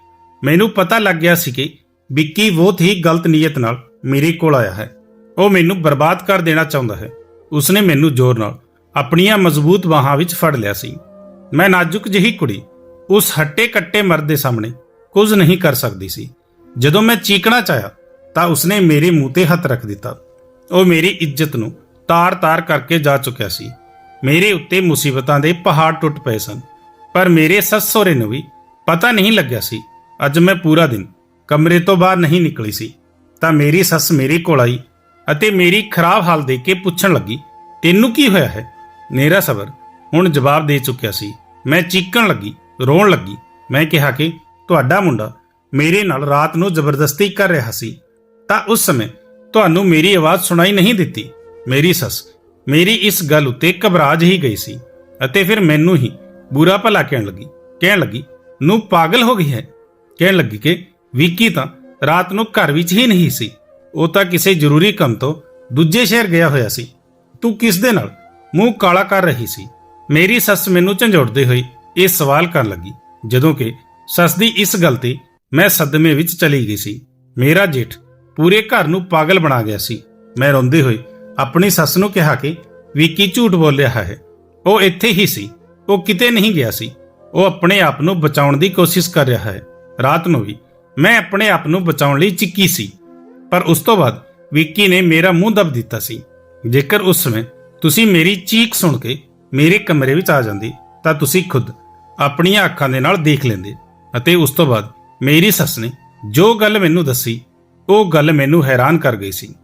ਮੈਨੂੰ ਪਤਾ ਲੱਗ ਗਿਆ ਸੀ ਕਿ ਵਿੱਕੀ ਬਹੁਤ ਹੀ ਗਲਤ ਨੀਅਤ ਨਾਲ ਮੇਰੇ ਕੋਲ ਆਇਆ ਹੈ। ਉਹ ਮੈਨੂੰ ਬਰਬਾਦ ਕਰ ਦੇਣਾ ਚਾਹੁੰਦਾ ਹੈ। ਉਸਨੇ ਮੈਨੂੰ ਜ਼ੋਰ ਨਾਲ ਆਪਣੀਆਂ ਮਜ਼ਬੂਤ ਬਾਹਾਂ ਵਿੱਚ ਫੜ ਲਿਆ ਸੀ। ਮੈਂ ਨਾਜ਼ੁਕ ਜਿਹੀ ਕੁੜੀ, ਉਸ ਹੱਟੇ ਕੱਟੇ ਮਰਦ ਦੇ ਸਾਹਮਣੇ ਕੁਝ ਨਹੀਂ ਕਰ ਸਕਦੀ ਸੀ। ਜਦੋਂ ਮੈਂ ਚੀਕਣਾ ਚਾਹਿਆ, ਤਾਂ ਉਸਨੇ ਮੇਰੇ ਮੂੰਹ ਤੇ ਹੱਥ ਰੱਖ ਦਿੱਤਾ। ਉਹ ਮੇਰੀ ਇੱਜ਼ਤ ਨੂੰ ਤਾਰ-ਤਾਰ ਕਰਕੇ ਜਾ ਚੁੱਕਿਆ ਸੀ। ਮੇਰੇ ਉੱਤੇ ਮੁਸੀਬਤਾਂ ਦੇ ਪਹਾੜ ਟੁੱਟ ਪਏ ਸਨ। ਪਰ ਮੇਰੇ ਸੱਸ ਸਹੁਰੇ ਨੂੰ ਵੀ ਪਤਾ ਨਹੀਂ ਲੱਗਿਆ ਸੀ। ਅੱਜ ਮੈਂ ਪੂਰਾ ਦਿਨ ਕਮਰੇ ਤੋਂ ਬਾਹਰ ਨਹੀਂ ਨਿਕਲੀ ਸੀ। ਤਾਂ ਮੇਰੀ ਸੱਸ ਮੇਰੇ ਕੋਲ ਆਈ ਅਤੇ ਮੇਰੀ ਖਰਾਬ ਹਾਲ ਦੇਖ ਕੇ ਪੁੱਛਣ ਲੱਗੀ, ਤੈਨੂੰ ਕੀ ਹੋਇਆ ਹੈ? ਮੇਰਾ ਸਬਰ, ਹੁਣ ਜਵਾਬ ਦੇ ਚੁੱਕਿਆ ਸੀ। ਮੈਂ ਚੀਕਣ ਲੱਗੀ, ਰੋਣ ਲੱਗੀ। ਮੈਂ ਕਿਹਾ ਕਿ ਤੁਹਾਡਾ ਮੁੰਡਾ ਮੇਰੇ ਨਾਲ ਰਾਤ ਨੂੰ ਜ਼ਬਰਦਸਤੀ ਕਰ ਰਿਹਾ ਸੀ, ਤਾਂ ਉਸ ਸਮੇਂ ਤੁਹਾਨੂੰ ਮੇਰੀ ਆਵਾਜ਼ ਸੁਣਾਈ ਨਹੀਂ ਦਿੱਤੀ। ਮੇਰੀ ਸੱਸ ਮੇਰੀ ਇਸ ਗੱਲ ਉੱਤੇ ਘਬਰਾ ਜਿਹੀ ਗਈ ਸੀ ਅਤੇ ਫਿਰ ਮੈਨੂੰ ਹੀ ਬੁਰਾ ਭਲਾ ਕਹਿਣ ਲੱਗੀ ਕਹਿਣ ਲੱਗੀ, ਨੂੰ ਪਾਗਲ ਹੋ ਗਈ ਹੈ? ਕਹਿਣ ਲੱਗੀ ਕਿ, ਵਿੱਕੀ ਤਾਂ ਰਾਤ ਨੂੰ ਘਰ ਵਿੱਚ ਹੀ ਨਹੀਂ ਸੀ। ਉਹ ਤਾਂ ਕਿਸੇ ਜ਼ਰੂਰੀ ਕੰਮ ਤੋਂ ਦੂਜੇ ਸ਼ਹਿਰ ਗਿਆ ਹੋਇਆ ਸੀ। ਤੂੰ ਕਿਸ ਦੇ ਨਾਲ? ਮੂੰਹ ਕਾਲਾ ਕਰ ਰਹੀ ਸੀ। ਮੇਰੀ ਸੱਸ ਮੈਨੂੰ ਝੰਜੋੜਦੇ ਹੋਏ ਇਹ ਸਵਾਲ ਕਰਨ ਲੱਗੀ, ਜਦੋਂ ਕਿ ਸੱਸ ਦੀ ਇਸ ਗੱਲ ਤੇ ਮੈਂ ਸਦਮੇ ਵਿੱਚ ਚਲੀ ਗਈ ਸੀ। ਮੇਰਾ ਜੇਠ ਪੂਰੇ ਘਰ ਨੂੰ ਪਾਗਲ ਬਣਾ ਗਿਆ ਸੀ। ਮੈਂ ਰੋਂਦੇ ਹੋਏ ਆਪਣੀ ਸੱਸ ਨੂੰ ਕਿਹਾ ਕਿ ਵਿੱਕੀ ਝੂਠ ਬੋਲ ਰਿਹਾ ਹੈ? ਉਹ ਇੱਥੇ ਹੀ ਸੀ। ਉਹ ਕਿਤੇ ਨਹੀਂ ਗਿਆ ਸੀ। ਉਹ ਆਪਣੇ ਆਪ ਨੂੰ ਬਚਾਉਣ ਦੀ ਕੋਸ਼ਿਸ਼ ਕਰ ਰਿਹਾ ਹੈ। ਰਾਤ ਨੂੰ ਵੀ ਮੈਂ ਆਪਣੇ ਆਪ ਨੂੰ ਬਚਾਉਣ ਲਈ ਚਿੱਕੀ ਸੀ। ਪਰ ਉਸ ਤੋਂ ਬਾਅਦ ਵਿੱਕੀ ਨੇ ਮੇਰਾ ਮੂੰਹ ਦਬ ਦਿੱਤਾ ਸੀ। ਜੇਕਰ ਉਸ ਸਮੇਂ ਤੁਸੀਂ ਮੇਰੀ ਚੀਕ ਸੁਣ ਕੇ ਮੇਰੇ ਕਮਰੇ ਵਿੱਚ ਆ ਜਾਂਦੇ, ਤਾਂ ਤੁਸੀਂ ਖੁਦ ਆਪਣੀਆਂ ਅੱਖਾਂ ਦੇ ਨਾਲ ਦੇਖ ਲੈਂਦੇ ਅਤੇ ਉਸ ਤੋਂ ਬਾਅਦ ਮੇਰੀ ਸੱਸ ਨੇ ਜੋ ਗੱਲ ਮੈਨੂੰ ਦੱਸੀ, ਉਹ ਗੱਲ ਮੈਨੂੰ ਹੈਰਾਨ ਕਰ ਗਈ ਸੀ।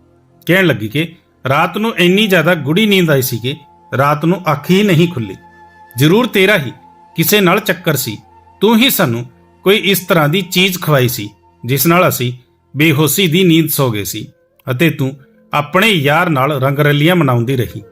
ਕਹਿਣ ਲੱਗੀ ਕਿ ਰਾਤ ਨੂੰ ਇੰਨੀ ਜ਼ਿਆਦਾ ਗੁੜੀ ਨੀਂਦ ਆਈ ਸੀ ਕਿ ਰਾਤ ਨੂੰ ਅੱਖ ਹੀ ਨਹੀਂ ਖੁੱਲੀ। ਜ਼ਰੂਰ ਤੇਰਾ ਹੀ ਕਿਸੇ ਨਾਲ ਚੱਕਰ ਸੀ। ਤੂੰ ਹੀ ਸਾਨੂੰ ਕੋਈ ਇਸ ਤਰ੍ਹਾਂ ਦੀ ਚੀਜ਼ ਖਵਾਈ ਸੀ, ਜਿਸ ਨਾਲ ਅਸੀਂ ਬੇਹੋਸ਼ੀ ਦੀ ਨੀਂਦ ਸੌ ਗਏ ਸੀ ਅਤੇ ਤੂੰ ਆਪਣੇ ਯਾਰ ਨਾਲ ਰੰਗਰਲੀਆਂ ਮਨਾਉਂਦੀ ਰਹੀ।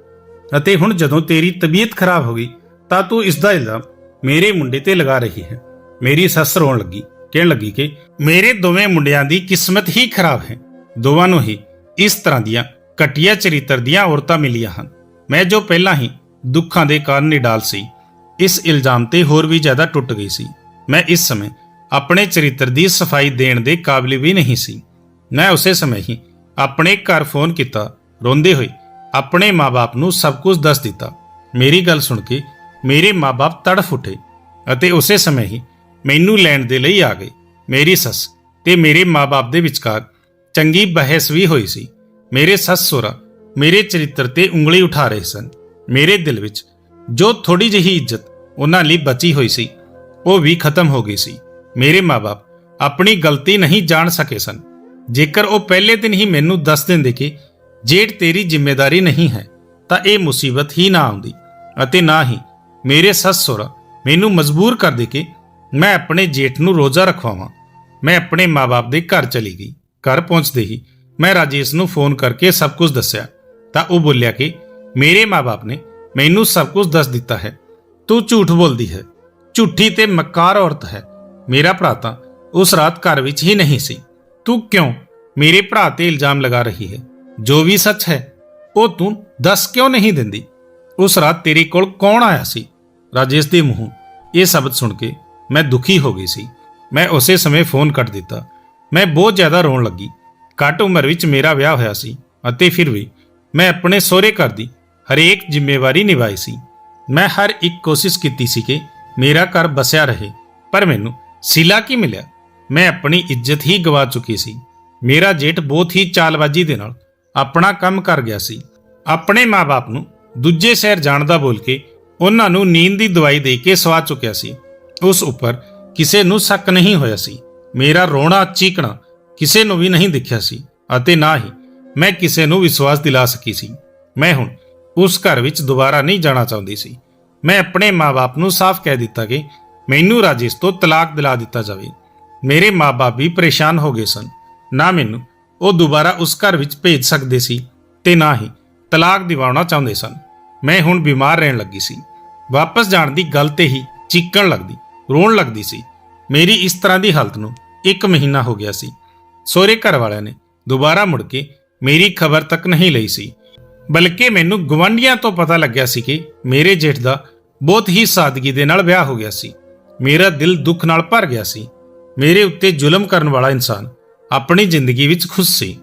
ਅਤੇ ਹੁਣ ਜਦੋਂ ਤੇਰੀ ਤਬੀਅਤ ਖਰਾਬ ਹੋ ਗਈ, ਤਾਂ ਤੂੰ ਇਸ ਦਾ ਇਲਜ਼ਾਮ ਮੇਰੇ ਮੁੰਡੇ ਤੇ ਲਗਾ ਰਹੀ ਹੈ। ਮੇਰੀ ਸੱਸ ਰੋਣ ਲੱਗੀ, ਕਹਿਣ ਲੱਗੀ ਕਿ ਮੇਰੇ ਦੋਵੇਂ ਮੁੰਡਿਆਂ ਦੀ ਕਿਸਮਤ ਹੀ ਖਰਾਬ ਹੈ। ਦੋਵਾਂ ਨੂੰ ਹੀ ਇਸ ਤਰ੍ਹਾਂ ਦੀਆਂ ਘਟੀਆ ਚਰਿੱਤਰ ਦੀਆਂ ਔਰਤਾਂ ਮਿਲੀਆਂ ਹਨ। ਮੈਂ ਜੋ ਪਹਿਲਾਂ ਹੀ ਦੁੱਖਾਂ ਦੇ ਕਾਰਨ ਨਿਡਾਲ ਸੀ, ਇਸ ਇਲਜ਼ਾਮ ਤੇ ਹੋਰ ਵੀ ਜ਼ਿਆਦਾ ਟੁੱਟ ਗਈ ਸੀ। ਮੈਂ ਇਸ ਸਮੇਂ ਆਪਣੇ ਚਰਿੱਤਰ ਦੀ ਸਫ਼ਾਈ ਦੇਣ ਦੇ ਕਾਬਿਲ ਵੀ ਨਹੀਂ ਸੀ। ਮੈਂ ਉਸੇ ਸਮੇਂ ਹੀ ਆਪਣੇ ਘਰ ਫੋਨ ਕੀਤਾ, ਰੋਂਦੇ ਹੋਏ ਆਪਣੇ ਮਾਪੇ ਨੂੰ ਸਭ ਕੁਝ ਦੱਸ ਦਿੱਤਾ। ਮੇਰੀ ਗੱਲ ਸੁਣ ਕੇ ਮੇਰੇ ਮਾਪੇ ਤੜਫ ਉੱਠੇ ਅਤੇ ਉਸੇ ਸਮੇਂ ਹੀ ਮੈਨੂੰ ਲੈਣ ਦੇ ਲਈ ਆ ਗਏ। ਮੇਰੀ ਸੱਸ ਤੇ ਮੇਰੇ ਮਾਪੇ ਦੇ ਵਿਚਕਾਰ ਚੰਗੀ ਬਹਿਸ ਵੀ ਹੋਈ ਸੀ। ਮੇਰੇ ਸੱਸ ਸੋਰਾ ਮੇਰੇ ਚਰਿੱਤਰ ਤੇ ਉਂਗਲੀ ਉਠਾ ਰਹੇ ਸਨ। ਮੇਰੇ ਦਿਲ ਵਿੱਚ ਜੋ ਥੋੜੀ ਜਿਹੀ ਇੱਜ਼ਤ ਉਹਨਾਂ ਲਈ ਬਚੀ ਹੋਈ ਸੀ ਉਹ ਵੀ ਖਤਮ ਹੋ ਗਈ ਸੀ। ਮੇਰੇ ਮਾਪੇ ਆਪਣੀ ਗਲਤੀ ਨਹੀਂ ਜਾਣ ਸਕੇ ਸਨ। ਜੇਕਰ ਉਹ ਪਹਿਲੇ ਦਿਨ ਹੀ ਮੈਨੂੰ ਦੱਸ ਦਿੰਦੇ ਕਿ ਜੇਠ ਤੇਰੀ ਜ਼ਿੰਮੇਵਾਰੀ ਨਹੀਂ ਹੈ, ਤਾਂ ਇਹ ਮੁਸੀਬਤ ਹੀ ਨਾ ਆਉਂਦੀ ਅਤੇ ਨਾ ਹੀ ਮੇਰੇ ਸੱਸ ਸਹੁਰਾ ਮੈਨੂੰ ਮਜਬੂਰ ਕਰਦੇ ਕਿ ਮੈਂ ਆਪਣੇ ਜੇਠ ਨੂੰ ਰੋਜ਼ਾ ਰਖਵਾਵਾਂ। ਮੈਂ ਆਪਣੇ ਮਾਪੇ ਦੇ ਘਰ ਚਲੀ ਗਈ। ਘਰ ਪਹੁੰਚਦੇ ਹੀ ਮੈਂ ਰਾਜੇਸ਼ ਨੂੰ ਫੋਨ ਕਰਕੇ ਸਭ ਕੁਝ ਦੱਸਿਆ। ਤਾਂ ਉਹ ਬੋਲਿਆ ਕਿ ਮੇਰੇ ਮਾਪੇ ਨੇ ਮੈਨੂੰ ਸਭ ਕੁਝ ਦੱਸ ਦਿੱਤਾ ਹੈ। ਤੂੰ ਝੂਠ ਬੋਲਦੀ ਹੈ। ਝੂਠੀ ਤੇ ਮੱਕਾਰ ਔਰਤ ਹੈ। ਮੇਰਾ ਭਰਾ ਤਾਂ ਉਸ ਰਾਤ ਘਰ ਵਿੱਚ ਹੀ ਨਹੀਂ ਸੀ। ਤੂੰ ਕਿਉਂ ਮੇਰੇ ਭਰਾ ਤੇ ਇਲਜ਼ਾਮ ਲਗਾ ਰਹੀ ਹੈ? ਜੋ ਵੀ ਸੱਚ ਹੈ, ਉਹ ਤੂੰ ਦੱਸ ਕਿਉਂ ਨਹੀਂ ਦਿੰਦੀ? ਉਸ ਰਾਤ ਤੇਰੇ ਕੋਲ ਕੌਣ ਆਇਆ ਸੀ? ਰਾਜੇਸ਼ ਦੇ ਮੂੰਹੋਂ ਇਹ ਸ਼ਬਦ ਸੁਣ ਕੇ ਮੈਂ ਦੁਖੀ ਹੋ ਗਈ ਸੀ। ਮੈਂ ਉਸੇ ਸਮੇਂ ਫੋਨ ਕੱਟ ਦਿੱਤਾ। ਮੈਂ ਬਹੁਤ ਜ਼ਿਆਦਾ ਰੋਣ ਲੱਗੀ। ਘੱਟ ਉਮਰ ਵਿੱਚ ਮੇਰਾ ਵਿਆਹ ਹੋਇਆ ਸੀ ਅਤੇ ਫਿਰ ਵੀ ਮੈਂ ਆਪਣੇ ਸਹੁਰੇ ਘਰ ਦੀ ਹਰੇਕ ਜ਼ਿੰਮੇਵਾਰੀ ਨਿਭਾਈ ਸੀ। ਮੈਂ ਹਰ ਇੱਕ ਕੋਸ਼ਿਸ਼ ਕੀਤੀ ਸੀ ਕਿ ਮੇਰਾ ਘਰ ਬਸਿਆ ਰਹੇ, ਪਰ ਮੈਨੂੰ ਸਿਲਾ ਕੀ ਮਿਲਿਆ? ਮੈਂ ਆਪਣੀ ਇੱਜ਼ਤ ਹੀ ਗਵਾ ਚੁੱਕੀ ਸੀ। ਮੇਰਾ ਜੇਠ ਬਹੁਤ ਹੀ ਚਾਲਬਾਜ਼ੀ ਦੇ ਨਾਲ ਆਪਣਾ ਕੰਮ ਕਰ ਗਿਆ ਸੀ। ਆਪਣੇ ਮਾਪੇ ਨੂੰ ਦੂਜੇ ਸ਼ਹਿਰ ਜਾਣ ਦਾ ਬੋਲ ਕੇ ਉਹਨਾਂ ਨੂੰ ਨੀਂਦ ਦੀ ਦਵਾਈ ਦੇ ਕੇ ਸਵਾ ਚੁੱਕਿਆ ਸੀ। ਉਸ ਉੱਪਰ ਕਿਸੇ ਨੂੰ ਸ਼ੱਕ ਨਹੀਂ ਹੋਇਆ ਸੀ। ਮੇਰਾ ਰੋਣਾ, ਚੀਕਣਾ ਕਿਸੇ ਨੂੰ ਵੀ ਨਹੀਂ ਦਿਖਿਆ ਸੀ ਅਤੇ ਨਾ ਹੀ ਮੈਂ ਕਿਸੇ ਨੂੰ ਵਿਸ਼ਵਾਸ ਦਿਲਾ ਸਕੀ ਸੀ। ਮੈਂ ਹੁਣ ਉਸ ਘਰ ਵਿੱਚ ਦੁਬਾਰਾ ਨਹੀਂ ਜਾਣਾ ਚਾਹੁੰਦੀ ਸੀ। ਮੈਂ ਆਪਣੇ ਮਾਪੇ ਨੂੰ ਸਾਫ਼ ਕਹਿ ਦਿੱਤਾ ਕਿ ਮੈਨੂੰ ਰਾਜੇਸ਼ ਤੋਂ ਤਲਾਕ ਦਿਲਾ ਦਿੱਤਾ ਜਾਵੇ। ਮੇਰੇ ਮਾਪੇ ਵੀ ਪਰੇਸ਼ਾਨ ਹੋ ਗਏ ਸਨ। ਨਾ ਮੈਨੂੰ ਉਹ ਦੁਬਾਰਾ ਉਸ ਘਰ ਵਿੱਚ ਭੇਜ ਸਕਦੇ ਸੀ ਤੇ ਨਾ ਹੀ ਤਲਾਕ ਦਿਵਾਉਣਾ ਚਾਹੁੰਦੇ ਸਨ। ਮੈਂ ਹੁਣ ਬਿਮਾਰ ਰਹਿਣ ਲੱਗੀ ਸੀ। ਵਾਪਸ ਜਾਣ ਦੀ ਗੱਲ ਤੇ ਹੀ ਚੀਕਣ ਲੱਗਦੀ, ਰੋਣ ਲੱਗਦੀ ਸੀ। ਮੇਰੀ ਇਸ ਤਰ੍ਹਾਂ ਦੀ ਹਾਲਤ ਨੂੰ ਇੱਕ ਮਹੀਨਾ ਹੋ ਗਿਆ ਸੀ। ਸੋਰੇ ਘਰ ਵਾਲਿਆਂ ਨੇ ਦੁਬਾਰਾ ਮੁੜ ਕੇ ਮੇਰੀ ਖਬਰ ਤੱਕ ਨਹੀਂ ਲਈ ਸੀ। ਬਲਕਿ ਮੈਨੂੰ ਗਵਾਂਢੀਆਂ ਤੋਂ ਪਤਾ ਲੱਗਿਆ ਸੀ ਕਿ ਮੇਰੇ ਜੇਠ ਦਾ ਬਹੁਤ ਹੀ ਸਾਦਗੀ ਦੇ ਨਾਲ ਵਿਆਹ ਹੋ ਗਿਆ ਸੀ। ਮੇਰਾ ਦਿਲ ਦੁੱਖ ਨਾਲ ਭਰ ਗਿਆ ਸੀ। ਮੇਰੇ ਉੱਤੇ ਜ਼ੁਲਮ ਕਰਨ ਵਾਲਾ ਇਨਸਾਨ ਆਪਣੀ ਜ਼ਿੰਦਗੀ ਵਿੱਚ ਖੁਸ਼ ਸੀ।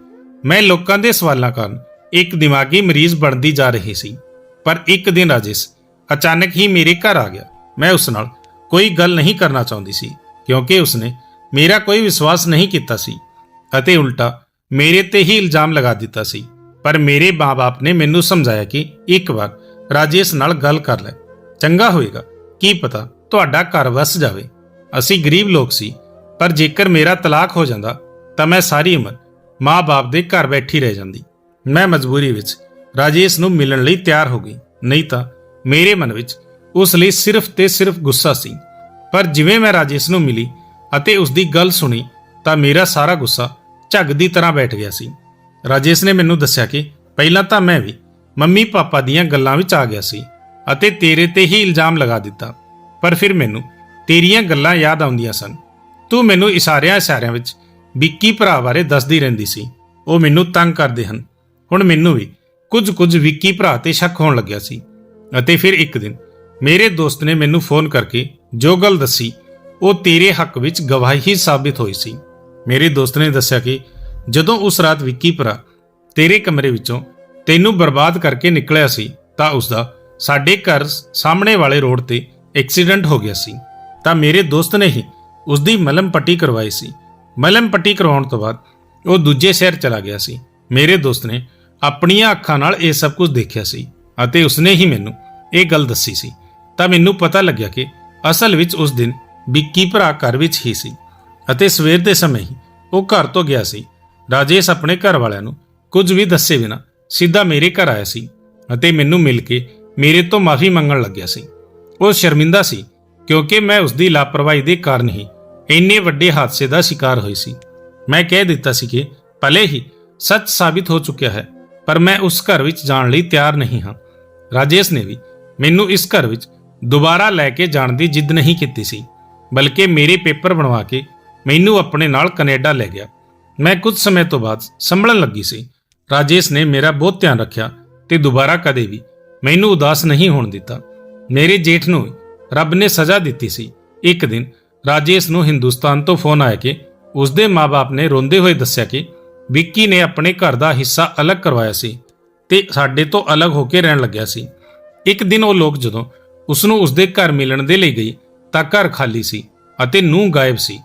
ਮੈਂ ਲੋਕਾਂ ਦੇ ਸਵਾਲਾਂ ਕਾਰਨ ਇੱਕ ਦਿਮਾਗੀ ਮਰੀਜ਼ ਬਣਦੀ ਜਾ ਰਹੀ ਸੀ। ਪਰ ਇੱਕ ਦਿਨ ਰਾਜੇਸ਼ ਅਚਾਨਕ ਹੀ ਮੇਰੇ ਘਰ ਆ ਗਿਆ। ਮੈਂ ਉਸ ਨਾਲ ਕੋਈ ਗੱਲ ਨਹੀਂ ਕਰਨਾ ਚਾਹੁੰਦੀ ਸੀ, ਕਿਉਂਕਿ ਉਸਨੇ ਮੇਰਾ ਕੋਈ ਵਿਸ਼ਵਾਸ ਨਹੀਂ ਕੀਤਾ ਸੀ ਅਤੇ ਉਲਟਾ ਮੇਰੇ ਤੇ ਹੀ ਇਲਜ਼ਾਮ ਲਗਾ ਦਿੱਤਾ ਸੀ। ਪਰ ਮੇਰੇ ਮਾਂ-ਬਾਪ ਨੇ ਮੈਨੂੰ ਸਮਝਾਇਆ ਕਿ ਇੱਕ ਵਾਰ ਰਾਜੇਸ਼ ਨਾਲ ਗੱਲ ਕਰ ਲੈ। ਚੰਗਾ ਹੋਏਗਾ। ਕੀ ਪਤਾ ਤੁਹਾਡਾ ਘਰ ਵਸ ਜਾਵੇ। ਅਸੀਂ ਗਰੀਬ ਲੋਕ ਸੀ, ਪਰ ਜੇਕਰ ਮੇਰਾ ਤਲਾਕ ਹੋ ਜਾਂਦਾ, ਤਾਂ ਮੈਂ ਸਾਰੀ ਉਮਰ ਮਾਂ-ਬਾਪ ਦੇ ਘਰ ਬੈਠੀ ਰਹਿ ਜਾਂਦੀ। ਮੈਂ ਮਜਬੂਰੀ ਵਿੱਚ ਰਾਜੇਸ਼ ਨੂੰ ਮਿਲਣ ਲਈ ਤਿਆਰ ਹੋ ਗਈ। ਨਹੀਂ ਤਾਂ ਮੇਰੇ ਮਨ ਵਿੱਚ ਉਸ ਲਈ ਸਿਰਫ ਤੇ ਸਿਰਫ ਗੁੱਸਾ ਸੀ। ਪਰ ਜਿਵੇਂ ਮੈਂ ਰਾਜੇਸ਼ ਨੂੰ ਮਿਲੀ ਅਤੇ ਉਸ ਦੀ ਗੱਲ ਸੁਣੀ, ਤਾਂ ਮੇਰਾ ਸਾਰਾ ਗੁੱਸਾ ਝੱਗ ਦੀ ਤਰ੍ਹਾਂ ਬੈਠ ਗਿਆ ਸੀ। ਰਾਜੇਸ਼ ਨੇ ਮੈਨੂੰ ਦੱਸਿਆ ਕਿ ਪਹਿਲਾਂ ਤਾਂ ਮੈਂ ਵੀ ਮੰਮੀ ਪਾਪਾ ਦੀਆਂ ਗੱਲਾਂ ਵਿੱਚ ਆ ਗਿਆ ਸੀ ਅਤੇ ਤੇਰੇ ਤੇ ਹੀ ਇਲਜ਼ਾਮ ਲਗਾ ਦਿੱਤਾ, ਪਰ ਫਿਰ ਮੈਨੂੰ ਤੇਰੀਆਂ ਗੱਲਾਂ ਯਾਦ ਆਉਂਦੀਆਂ ਸਨ। ਤੂੰ ਮੈਨੂੰ ਇਸ਼ਾਰਿਆਂ ਇਸ਼ਾਰਿਆਂ ਵਿੱਚ ਵਿੱਕੀ ਭਰਾ ਬਾਰੇ ਦੱਸਦੀ ਰਹਿੰਦੀ ਸੀ। ਉਹ ਮੈਨੂੰ ਤੰਗ ਕਰਦੇ ਹਨ। ਹੁਣ ਮੈਨੂੰ ਵੀ ਕੁਝ ਕੁਝ ਵਿੱਕੀ ਭਰਾ ਤੇ ਸ਼ੱਕ ਹੋਣ ਲੱਗਿਆ ਸੀ। ਅਤੇ ਫਿਰ ਇੱਕ ਦਿਨ ਮੇਰੇ ਦੋਸਤ ਨੇ ਮੈਨੂੰ ਫੋਨ ਕਰਕੇ ਜੋ ਗੱਲ ਦੱਸੀ, ਉਹ ਤੇਰੇ ਹੱਕ ਵਿੱਚ ਗਵਾਹੀ ਸਾਬਿਤ ਹੋਈ ਸੀ। ਮੇਰੇ ਦੋਸਤ ਨੇ ਦੱਸਿਆ ਕਿ ਜਦੋਂ ਉਸ ਰਾਤ ਵਿੱਕੀ ਭਰਾ ਤੇਰੇ ਕਮਰੇ ਵਿੱਚੋਂ ਤੈਨੂੰ ਬਰਬਾਦ ਕਰਕੇ ਨਿਕਲਿਆ ਸੀ, ਤਾਂ ਉਸ ਦਾ ਸਾਡੇ ਘਰ ਸਾਹਮਣੇ ਵਾਲੇ ਰੋਡ ਤੇ ਐਕਸੀਡੈਂਟ ਹੋ ਗਿਆ ਸੀ। ਤਾਂ ਮੇਰੇ ਦੋਸਤ ਨੇ ਹੀ ਉਸ ਦੀ ਮਲਮ ਪੱਟੀ ਕਰਵਾਈ ਸੀ। ਮਲਮ ਪੱਟੀ ਕਰਵਾਉਣ ਤੋਂ ਬਾਅਦ ਉਹ ਦੂਜੇ ਸ਼ਹਿਰ ਚਲਾ ਗਿਆ ਸੀ। ਮੇਰੇ ਦੋਸਤ ਨੇ ਆਪਣੀਆਂ ਅੱਖਾਂ ਨਾਲ ਇਹ ਸਭ ਕੁਝ ਦੇਖਿਆ ਸੀ ਅਤੇ ਉਸਨੇ ਹੀ ਮੈਨੂੰ ਇਹ ਗੱਲ ਦੱਸੀ ਸੀ। ਤਾਂ ਮੈਨੂੰ ਪਤਾ ਲੱਗਿਆ ਕਿ ਅਸਲ ਵਿੱਚ ਉਸ ਦਿਨ ਵਿੱਕੀ ਭਰਾ ਘਰ ਵਿੱਚ ਹੀ ਸੀ ਅਤੇ ਸਵੇਰ ਦੇ ਸਮੇਂ ਹੀ ਉਹ ਘਰ ਤੋਂ ਗਿਆ ਸੀ। ਰਾਜੇਸ਼ ਆਪਣੇ ਘਰ ਵਾਲਿਆਂ ਨੂੰ ਕੁਝ ਵੀ ਦੱਸੇ ਬਿਨਾ ਸਿੱਧਾ ਮੇਰੇ ਘਰ ਆਇਆ ਸੀ ਅਤੇ ਮੈਨੂੰ ਮਿਲ ਕੇ ਮੇਰੇ ਤੋਂ ਮਾਫੀ ਮੰਗਣ ਲੱਗਿਆ ਸੀ। ਉਹ ਸ਼ਰਮਿੰਦਾ ਸੀ ਕਿਉਂਕਿ ਮੈਂ ਉਸ ਦੀ ਲਾਪਰਵਾਹੀ ਦੇ ਕਾਰਨ ਹੀ ਇੰਨੇ ਵੱਡੇ ਹਾਦਸੇ ਦਾ ਸ਼ਿਕਾਰ ਹੋਈ ਸੀ। ਮੈਂ ਕਹਿ ਦਿੱਤਾ ਸੀ ਕਿ ਭਲੇ ਹੀ ਸੱਚ ਸਾਬਿਤ ਹੋ ਚੁੱਕਿਆ ਹੈ, ਪਰ ਮੈਂ ਉਸ ਘਰ ਵਿੱਚ ਜਾਣ ਲਈ ਤਿਆਰ ਨਹੀਂ ਹਾਂ। ਰਾਜੇਸ਼ ਨੇ ਵੀ ਮੈਨੂੰ ਇਸ ਘਰ ਵਿੱਚ ਦੁਬਾਰਾ ਲੈ ਕੇ ਜਾਣ ਦੀ ਜਿੱਦ ਨਹੀਂ ਕੀਤੀ ਸੀ, ਬਲਕਿ ਮੇਰੇ ਪੇਪਰ ਬਣਵਾ ਕੇ ਮੈਨੂੰ ਆਪਣੇ ਨਾਲ ਕੈਨੇਡਾ ਲੈ ਗਿਆ। ਮੈਂ ਕੁਝ ਸਮੇਂ ਤੋਂ ਬਾਅਦ ਸੰਭਲਣ ਲੱਗੀ ਸੀ। ਰਾਜੇਸ਼ ਨੇ ਮੇਰਾ ਬਹੁਤ ਧਿਆਨ ਰੱਖਿਆ ਤੇ ਦੁਬਾਰਾ ਕਦੇ ਵੀ ਮੈਨੂੰ ਉਦਾਸ ਨਹੀਂ ਹੋਣ ਦਿੱਤਾ। ਮੇਰੇ ਜੇਠ ਨੂੰ ਰੱਬ ਨੇ ਸਜ਼ਾ ਦਿੱਤੀ ਸੀ। ਇੱਕ ਦਿਨ ਰਾਜੇਸ਼ ਨੂੰ ਹਿੰਦੁਸਤਾਨ ਤੋਂ ਫੋਨ ਆਇਆ ਕਿ ਉਸਦੇ ਮਾਪੇ ਨੇ ਰੋਂਦੇ ਹੋਏ ਦੱਸਿਆ ਕਿ ਵਿੱਕੀ ਨੇ ਆਪਣੇ ਘਰ ਦਾ ਹਿੱਸਾ ਅਲੱਗ ਕਰਵਾਇਆ ਸੀ ਤੇ ਸਾਡੇ ਤੋਂ ਅਲੱਗ ਹੋ ਕੇ ਰਹਿਣ ਲੱਗਿਆ ਸੀ। ਇੱਕ ਦਿਨ ਉਹ ਲੋਕ ਜਦੋਂ ਉਸ ਨੂੰ ਉਸ ਘਰ ਮਿਲਣ ਦੇ ਲਈ ਗਈ ਤਾਂ ਘਰ ਖਾਲੀ ਸੀ ਅਤੇ ਨੂੰਹ ਗਾਇਬ ਸੀ।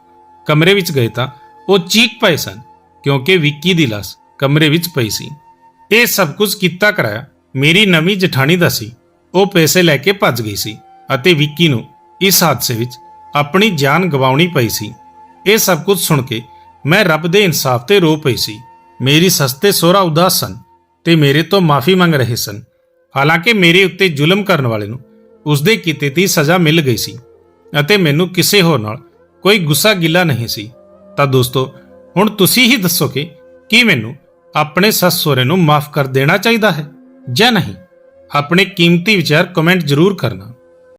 ਕਮਰੇ ਵਿੱਚ ਗਏ ਤਾਂ ਉਹ ਚੀਕ ਪਏ ਸਨ, ਕਿਉਂਕਿ ਵਿੱਕੀ ਦੀ ਲਾਸ਼ ਕਮਰੇ ਵਿੱਚ ਪਈ ਸੀ। ਇਹ ਸਭ ਕੁਝ ਕੀਤਾ ਕਰਾਇਆ ਮੇਰੀ ਨਵੀਂ ਜਠਾਣੀ ਦਾ ਸੀ। ਉਹ ਪੈਸੇ ਲੈ ਕੇ ਭੱਜ ਗਈ ਸੀ ਅਤੇ ਵਿੱਕੀ ਨੂੰ ਇਸ ਹਾਦਸੇ ਵਿੱਚ ਆਪਣੀ ਜਾਨ ਗਵਾਉਣੀ ਪਈ ਸੀ। ਇਹ ਸਭ ਕੁਝ ਸੁਣ ਕੇ ਮੈਂ ਰੱਬ ਦੇ ਇਨਸਾਫ ਤੇ ਰੋ ਪਈ ਸੀ। ਮੇਰੀ ਸਸਤੇ ਸੋਹਰਾ ਉਦਾਸ ਸਨ ਤੇ ਮੇਰੇ ਤੋਂ ਮਾਫੀ ਮੰਗ ਰਹੇ ਸਨ। ਹਾਲਾਂਕਿ ਮੇਰੇ ਉੱਤੇ ਜ਼ੁਲਮ ਕਰਨ ਵਾਲੇ ਨੂੰ ਉਸਦੇ ਕੀਤੇ ਦੀ ਸਜ਼ਾ ਮਿਲ ਗਈ ਸੀ ਅਤੇ ਮੈਨੂੰ ਕਿਸੇ ਹੋਰ ਨਾਲ ਕੋਈ ਗੁੱਸਾ ਗਿੱਲਾ ਨਹੀਂ ਸੀ। ਤਾਂ ਦੋਸਤੋ, ਹੁਣ ਤੁਸੀਂ ਹੀ ਦੱਸੋ ਕਿ ਕੀ ਮੈਨੂੰ ਆਪਣੇ ਸੱਸ ਸਹੁਰੇ ਨੂੰ ਮਾਫ ਕਰ ਦੇਣਾ ਚਾਹੀਦਾ ਹੈ ਜਾਂ ਨਹੀਂ? ਆਪਣੇ ਕੀਮਤੀ ਵਿਚਾਰ ਕਮੈਂਟ ਜ਼ਰੂਰ ਕਰਨਾ।